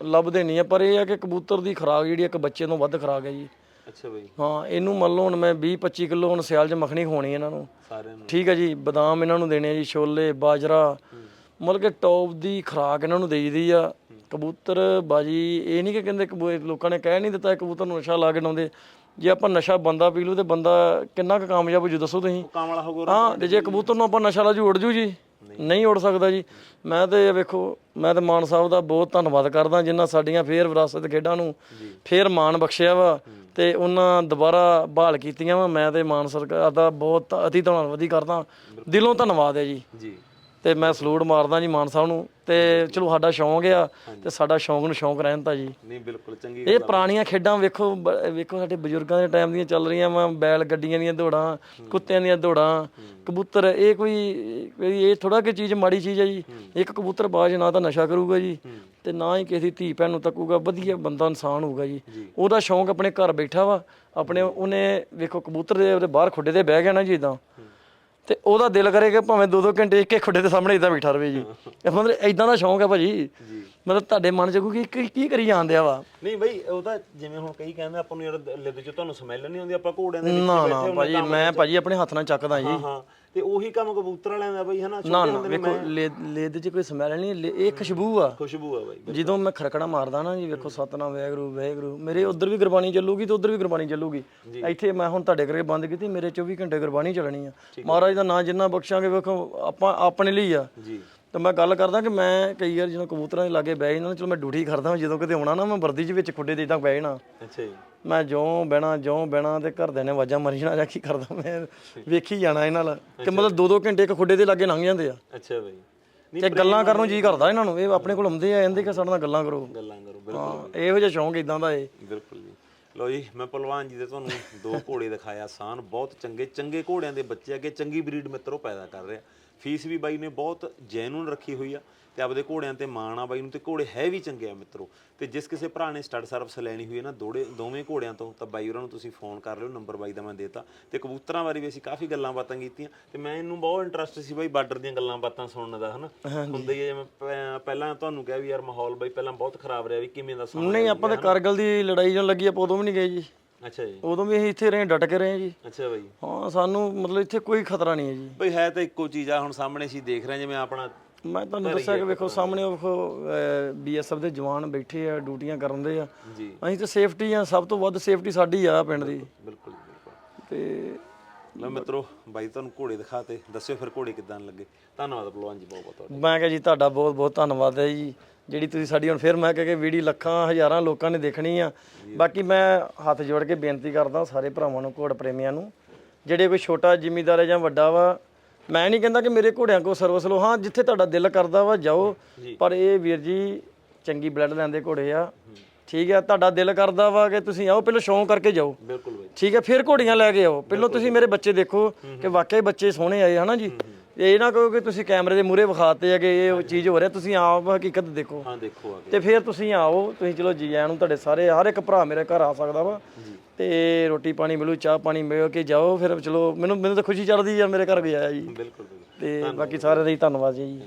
ਲੱਭਦੇ ਨਹੀਂ ਆ। ਪਰ ਇਹ ਆ ਕਿ ਕਬੂਤਰ ਦੀ ਖੁਰਾਕ ਜਿਹੜੀ ਇੱਕ ਬੱਚੇ ਤੋਂ ਵੱਧ ਖੁਰਾਕ ਹੈ ਜੀ। ਅੱਛਾ ਬਾਈ। ਹਾਂ ਇਹਨੂੰ ਮੰਨ ਲਓ ਹੁਣ ਮੈਂ 20 25 ਕਿਲੋ ਹੁਣ ਸਿਆਲ 'ਚ ਮੱਖਣੀ ਖਵਾਉਣੀ ਇਹਨਾਂ ਨੂੰ। ਸਾਰਿਆਂ ਨੂੰ। ਠੀਕ ਹੈ ਜੀ ਬਦਾਮ ਇਹਨਾਂ ਨੂੰ ਦੇਣੇ ਆ ਜੀ ਛੋਲੇ ਬਾਜਰਾ। ਮਤਲਬ ਕਿ ਟੌਪ ਦੀ ਖੁਰਾਕ ਇਹਨਾਂ ਨੂੰ ਦੇਈਦੀ ਆ। ਕਬੂਤਰ ਬਾਜੀ ਇਹ ਨਹੀਂ ਕਿ ਕਹਿੰਦੇ ਲੋਕਾਂ ਨੇ ਕਹਿ ਨਹੀਂ ਦਿੱਤਾ ਕਬੂਤਰ ਨੂੰ ਨਸ਼ਾ ਲਾ ਕੇ ਡਾਉਂਦੇ। ਜੇ ਆਪਾਂ ਨਸ਼ਾ ਬੰਦਾ ਪੀ ਲੂ ਤੇ ਬੰਦਾ ਕਿੰਨਾ ਕੁ ਕਾਮਯਾਬ ਹੋ ਜੂ ਦੱਸੋ ਤੁਸੀਂ? ਕਾਮਲਾ ਹੋ ਹਾਂ ਤੇ ਜੇ ਕਬੂਤਰ ਨੂੰ ਆਪਾਂ ਨਸ਼ਾ ਲਾ ਜੂ ਉੜ ਜੂ ਜੀ ਨਹੀਂ। ਉੜ ਸਕਦਾ ਜੀ। ਮੈਂ ਤੇ ਇਹ ਵੇਖੋ ਮੈਂ ਤੇ ਮਾਨ ਸਾਹਿਬ ਦਾ ਬਹੁਤ ਧੰਨਵਾਦ ਕਰਦਾ ਜਿਨ੍ਹਾਂ ਸਾਡੀਆਂ ਫੇਰ ਵਿਰਾਸਤ ਖੇਡਾਂ ਨੂੰ ਫੇਰ ਮਾਣ ਬਖਸ਼ਿਆ ਵਾ ਤੇ ਉਹਨਾਂ ਦੁਬਾਰਾ ਬਹਾਲ ਕੀਤੀਆਂ ਵਾ। ਮੈਂ ਤੇ ਮਾਨ ਸਰਕਾਰ ਦਾ ਬਹੁਤ ਅਤੀ ਧੰਨਵਾਦੀ ਕਰਦਾ। ਦਿਲੋਂ ਧੰਨਵਾਦ ਹੈ ਜੀ। ਜੀ। ਤੇ ਮੈਂ ਸਲੂਟ ਮਾਰਦਾ ਜੀ ਮਾਨ ਸਾਹਿਬ ਨੂੰ। ਤੇ ਚਲੋ ਸਾਡਾ ਸ਼ੌਂਕ ਆ ਤੇ ਸਾਡਾ ਸ਼ੌਂਕ ਨੂੰ ਸ਼ੌਂਕ ਰਹਿੰਦਾ ਜੀ। ਨਹੀਂ ਬਿਲਕੁਲ ਚੰਗੀ ਇਹ ਪੁਰਾਣੀਆਂ ਖੇਡਾਂ ਵੇਖੋ ਵੇਖੋ ਸਾਡੇ ਬਜ਼ੁਰਗਾਂ ਦੇ ਟਾਈਮ ਦੀਆਂ ਚੱਲ ਰਹੀਆਂ ਵਾ ਬੈਲ ਗੱਡੀਆਂ ਦੀਆਂ ਦੌੜਾਂ ਕੁੱਤਿਆਂ ਦੀਆਂ ਦੌੜਾਂ ਕਬੂਤਰ ਇਹ ਕੋਈ ਇਹ ਥੋੜਾ ਕਿ ਚੀਜ਼ ਮਾੜੀ ਚੀਜ਼ ਹੈ ਜੀ। ਇੱਕ ਕਬੂਤਰ ਬਾਜ ਨਾ ਤਾਂ ਨਸ਼ਾ ਕਰੂਗਾ ਜੀ ਤੇ ਨਾ ਹੀ ਕਿਸੇ ਦੀ ਧੀ ਭੈਣ ਨੂੰ ਤੱਕੂਗਾ ਵਧੀਆ ਬੰਦਾ ਇਨਸਾਨ ਹੋਊਗਾ ਜੀ। ਉਹਦਾ ਸ਼ੌਂਕ ਆਪਣੇ ਘਰ ਬੈਠਾ ਵਾ ਆਪਣੇ ਉਹਨੇ ਵੇਖੋ ਕਬੂਤਰ ਦੇ ਉਹਦੇ ਬਾਹਰ ਖੁੱਡੇ ਤੇ ਬਹਿ ਗਿਆ ਨਾ ਜੀ ਇਦਾਂ ਤੇ ਉਹਦਾ ਦਿਲ ਕਰੇਗਾ ਭਾਵੇਂ ਦੋ ਦੋ ਘੰਟੇ ਇੱਕ ਖੁੱਡੇ ਦੇ ਸਾਹਮਣੇ ਇਦਾਂ ਬੈਠਾ ਰਵੇ ਜੀ। ਇਹ ਮਤਲਬ ਇਦਾਂ ਦਾ ਸ਼ੌਂਕ ਹੈ ਭਾਜੀ। ਮਤਲਬ ਤੁਹਾਡੇ ਮਨ ਚ ਕੋਈ ਕੀ ਕੀ ਕਰੀ ਜਾਂਦਿਆ ਵਾ? ਨਹੀਂ ਬਾਈ ਉਹ ਤਾਂ ਜਿਵੇਂ ਹੁਣ ਕਈ ਕਹਿੰਦੇ ਆਪਾਂ ਨੂੰ ਯਾਰ ਲਿਦ ਚ ਤੁਹਾਨੂੰ ਸਮੈਲ ਨਹੀਂ ਆਉਂਦੀ ਆਪਾਂ ਘੋੜਿਆਂ ਦੇ ਵਿੱਚ ਨਾ ਨਾ ਭਾਜੀ ਮੈਂ ਭਾਜੀ ਆਪਣੇ ਹੱਥ ਨਾਲ ਚੱਕਦਾ ਜੀ। ਹਾਂ ਹਾਂ। ਤੇ ਉਹੀ ਕੰਮ ਕਬੂਤਰ ਵਾਲਿਆਂ ਦਾ ਬਾਈ ਹਨਾ? ਨਾ ਨਾ ਵੇਖੋ ਲੇਦ ਲੇਦ ਚ ਕੋਈ ਸਮੈਲ ਨਹੀਂ ਲੇ- ਇਹ ਖੁਸ਼ਬੂ ਆ। ਖੁਸ਼ਬੂ ਆ ਬਾਈ ਜਦੋਂ ਮੈਂ ਖਰਕੜਾ ਮਾਰਦਾ ਨਾ ਜੀ ਵੇਖੋ ਸਤਨਾਮ ਵੈਗਰੂ ਵੈਗਰੂ ਮੇਰੇ ਉਧਰ ਵੀ ਗੁਰਬਾਣੀ ਚੱਲੂਗੀ ਤੇ ਉਧਰ ਵੀ ਗੁਰਬਾਣੀ ਚੱਲੂਗੀ। ਇੱਥੇ ਮੈਂ ਹੁਣ ਤੁਹਾਡੇ ਕਰਕੇ ਬੰਦ ਕੀਤੀ ਮੇਰੇ 24 ਘੰਟੇ ਗੁਰਬਾਣੀ ਚੱਲਣੀ ਆ। ਮਹਾਰਾਜ ਦਾ ਨਾਂ ਜਿੰਨਾ ਬਖਸ਼ਾਂਗੇ ਵੇਖੋ ਆਪਾਂ ਆਪਣੇ ਲਈ ਆ। ਜੀ। ਤੇ ਮੈਂ ਗੱਲ ਕਰਦਾ ਕਿ ਮੈਂ ਕਈ ਵਾਰ ਜਦੋਂ ਕਬੂਤਰਾਂ ਦੇ ਲਾਗੇ ਬਹਿ ਜਾਂਦਾ ਚਲੋ ਮੈਂ ਡਿਊਟੀ ਕਰਦਾ ਜਦੋਂ ਕਿਤੇ ਆਉਣਾ ਨਾ ਮੈਂ ਵਰਦੀ 'ਚ ਵਿੱਚ ਖੁੱਡੇ ਦੇ ਇਦਾਂ ਬਹਿ ਜਾਣਾ। ਅੱਛਾ ਜੀ। ਮੈਂ ਜਿਉਂ ਬਹਿਣਾ ਜਿਉਂ ਬਹਿਣਾ ਤੇ ਘਰਦਿਆਂ ਨੇ ਆਵਾਜ਼ਾਂ ਮਾਰੀ ਜਾਣਾ ਜਾਂ ਕੀ ਕਰਦਾ ਮੈਂ ਵੇਖੀ ਜਾਣਾ ਇਹਨਾਂ ਨਾਲ। ਕਿ ਮਤਲਬ ਦੋ ਦੋ ਘੰਟੇ ਇੱਕ ਖੁੱਡੇ ਦੇ ਲਾਗੇ ਲੰਘ ਜਾਂਦੇ ਆ। ਅੱਛਾ ਬਾਈ। ਤੇ ਗੱਲਾਂ ਕਰਨ ਨੂੰ ਜੀ ਕਰਦਾ ਇਹਨਾਂ ਨੂੰ ਇਹ ਆਪਣੇ ਕੋਲ ਆਉਂਦੇ ਆ ਕਹਿੰਦੇ ਕਿ ਸਾਡੇ ਨਾਲ ਗੱਲਾਂ ਕਰੋ। ਗੱਲਾਂ ਕਰੋ ਬਿਲਕੁਲ ਹਾਂ ਇਹੋ ਜਿਹਾ ਸ਼ੌਂਕ ਇਦਾਂ ਦਾ ਏ। ਬਿਲਕੁਲ ਜੀ। ਲੋ ਜੀ ਮੈਂ ਪਹਿਲਵਾਨ ਜੀ ਦੇ ਤੁਹਾਨੂੰ ਦੋ ਘੋੜੇ ਦਿਖਾਇਆ ਸਾਨ ਬਹੁਤ ਚੰਗੇ ਚੰਗੇ ਘੋੜਿਆਂ ਦੇ ਬੱਚੇ ਅੱਗੇ ਚੰਗੀ ਬਰੀਡ ਮਿੱਤਰੋ ਪੈਦਾ ਕਰ ਰਿਹਾ ਫੀਸ ਵੀ ਬਾਈ ਨੇ ਬਹੁਤ ਜੈਨੂਨ ਰੱਖੀ ਹੋਈ ਆ ਤੇ ਆਪਦੇ ਘੋੜਿਆਂ ਤੇ ਮਾਣ ਆ ਬਾਈ ਨੂੰ ਤੇ ਘੋੜੇ ਹੈ ਵੀ ਚੰਗੇ ਆ ਮਿੱਤਰੋ। ਤੇ ਜਿਸ ਕਿਸੇ ਭਰਾ ਨੇ ਸਟੱਡ ਸਰਵਿਸ ਲੈਣੀ ਹੋਈ ਹੈ ਨਾ ਦੋੜੇ ਦੋਵੇਂ ਘੋੜਿਆਂ ਤੋਂ ਤਾਂ ਬਾਈ ਉਹਨਾਂ ਨੂੰ ਤੁਸੀਂ ਫੋਨ ਕਰ ਲਿਓ ਨੰਬਰ ਬਾਈ ਦਾ ਮੈਂ ਦੇਤਾ। ਤੇ ਕਬੂਤਰਾਂ ਬਾਰੇ ਵੀ ਅਸੀਂ ਕਾਫੀ ਗੱਲਾਂ ਬਾਤਾਂ ਕੀਤੀਆਂ। ਤੇ ਮੈਂ ਇਹਨੂੰ ਬਹੁਤ ਇੰਟਰਸਟ ਸੀ ਬਾਈ ਬਾਰਡਰ ਦੀਆਂ ਗੱਲਾਂ ਬਾਤਾਂ ਸੁਣਨ ਦਾ ਹਨਾ? ਹੁੰਦਾ ਹੀ ਹੈ ਜਿਵੇਂ ਪਹਿਲਾਂ ਤੁਹਾਨੂੰ ਕਿਹਾ ਵੀ ਯਾਰ ਮਾਹੌਲ ਬਾਈ ਪਹਿਲਾਂ ਬਹੁਤ ਖਰਾਬ ਰਿਹਾ ਵੀ ਕਿਵੇਂ ਦਾ ਸਮਾਂ ਨਹੀਂ ਆਪਾਂ ਤਾਂ ਕਾਰਗਲ ਦੀ ਲੜਾਈ ਜਦੋਂ ਲੱਗੀ ਆਪਾਂ ਉਦੋਂ ਵੀ ਨਹੀਂ ਗਏ ਜੀ। ਅੱਛਾ ਜੀ। ਉਦੋਂ ਵੀ ਅਸੀਂ ਇੱਥੇ ਰਹੇ ਡਟ ਕੇ ਰਹੇ ਜੀ। ਅੱਛਾ ਬਾਈ। ਹਾਂ ਸਾਨੂੰ ਮਤਲਬ ਇੱਥੇ ਕੋਈ ਖਤਰਾ ਨਹੀਂ ਹੈ ਜੀ। ਬਈ ਹੈ ਤਾਂ ਇੱਕੋ ਚੀਜ਼ ਆ ਹੁਣ ਸਾਹਮਣੇ ਅਸੀਂ ਦੇਖ ਰਹੇ ਜਿਵੇਂ ਆਪਣਾ ਮੈਂ ਤੁਹਾਨੂੰ ਦੱਸਿਆ ਕਿ ਵੇਖੋ ਸਾਹਮਣੇ ਉਹ ਬੀਐਸਐਫ ਦੇ ਜਵਾਨ ਬੈਠੇ ਆ ਡਿਊਟੀਆਂ ਕਰਨ ਦੇ ਆ। ਜੀ। ਅਸੀਂ ਤਾਂ ਸੇਫਟੀ ਆ ਸਭ ਤੋਂ ਵੱਧ ਸੇਫਟੀ ਸਾਡੀ ਆ ਪਿੰਡ ਦੀ। ਬਿਲਕੁਲ ਬਿਲਕੁਲ। ਤੇ ਲਓ ਮਿੱਤਰੋ ਬਾਈ ਤੁਹਾਨੂੰ ਘੋੜੇ ਦਿਖਾ ਤੇ ਦੱਸਿਓ ਫਿਰ ਘੋੜੇ ਕਿਦਾਂ ਲੱਗੇ। ਧੰਨਵਾਦ ਭਲਵਾਨ ਜੀ ਬਹੁਤ ਬਹੁਤ ਤੁਹਾਡਾ। ਮੈਂ ਕਿਹਾ ਜੀ ਤੁਹਾਡਾ ਬਹੁਤ ਬਹੁਤ ਧੰਨਵਾਦ ਹੈ ਜੀ। ਜਿਹੜੀ ਤੁਸੀਂ ਸਾਡੀ ਹੁਣ ਫਿਰ ਮੈਂ ਕਹਾਂ ਕਿ ਵੀਡੀਓ ਲੱਖਾਂ ਹਜ਼ਾਰਾਂ ਲੋਕਾਂ ਨੇ ਦੇਖਣੀ ਆ। ਬਾਕੀ ਮੈਂ ਹੱਥ ਜੋੜ ਕੇ ਬੇਨਤੀ ਕਰਦਾ ਸਾਰੇ ਭਰਾਵਾਂ ਨੂੰ ਘੋੜ ਪ੍ਰੇਮੀਆਂ ਨੂੰ ਜਿਹੜੇ ਕੋਈ ਛੋਟਾ ਜ਼ਿਮੀਂਦਾਰ ਹੈ ਜਾਂ ਵੱਡਾ ਵਾ ਮੈਂ ਨਹੀਂ ਕਹਿੰਦਾ ਕਿ ਮੇਰੇ ਘੋੜਿਆਂ ਕੋ ਸਰਵਿਸ ਲਓ। ਹਾਂ ਜਿੱਥੇ ਤੁਹਾਡਾ ਦਿਲ ਕਰਦਾ ਵਾ ਜਾਓ। ਪਰ ਇਹ ਵੀਰ ਜੀ ਚੰਗੀ ਬਲੱਡ ਲੈਂਦੇ ਘੋੜੇ ਆ। ਠੀਕ ਹੈ ਤੁਹਾਡਾ ਦਿਲ ਕਰਦਾ ਵਾ ਕਿ ਤੁਸੀਂ ਆਓ ਪਹਿਲਾਂ ਸ਼ੌਂਕ ਕਰਕੇ ਜਾਓ। ਬਿਲਕੁਲ ਬਾਈ। ਠੀਕ ਹੈ ਫਿਰ ਘੋੜੀਆਂ ਲੈ ਕੇ ਆਓ। ਪਹਿਲਾਂ ਤੁਸੀਂ ਮੇਰੇ ਬੱਚੇ ਦੇਖੋ ਕਿ ਵਾਕਈ ਬੱਚੇ ਸੋਹਣੇ ਆਏ ਹਨਾ ਜੀ? ਇਹ ਨਾ ਕਹੋ ਕਿ ਤੁਸੀਂ ਕੈਮਰੇ ਦੇ ਮੂਹਰੇ ਵਿਖਾਤੇ ਆ ਕਿ ਇਹ ਚੀਜ਼ ਹੋ ਰਿਹਾ ਤੁਸੀਂ ਆਪ ਹਕੀਕਤ ਦੇਖੋ। ਹਾਂ ਦੇਖੋ ਆ ਕੇ। ਤੇ ਫਿਰ ਤੁਸੀਂ ਆਓ ਤੁਸੀਂ ਚਲੋ ਜੀ ਆਇਆਂ ਨੂੰ ਤੁਹਾਡੇ ਸਾਰੇ ਹਰ ਇੱਕ ਭਰਾ ਮੇਰੇ ਘਰ ਆ ਸਕਦਾ ਵਾ। ਤੇ ਰੋਟੀ ਪਾਣੀ ਮਿਲੂ ਚਾਹ ਪਾਣੀ ਮਿਲ ਕੇ ਜਾਓ ਫਿਰ ਚਲੋ ਮੈਨੂੰ ਮੈਨੂੰ ਤਾਂ ਖੁਸ਼ੀ ਚੜਦੀ ਆ ਮੇਰੇ ਘਰ ਵੀ ਆਇਆ ਜੀ। ਬਿਲਕੁਲ ਬਿਲਕੁਲ। ਤੇ ਬਾਕੀ ਸਾਰਿਆਂ ਦਾ ਹੀ ਧੰਨਵਾਦ ਜੀ।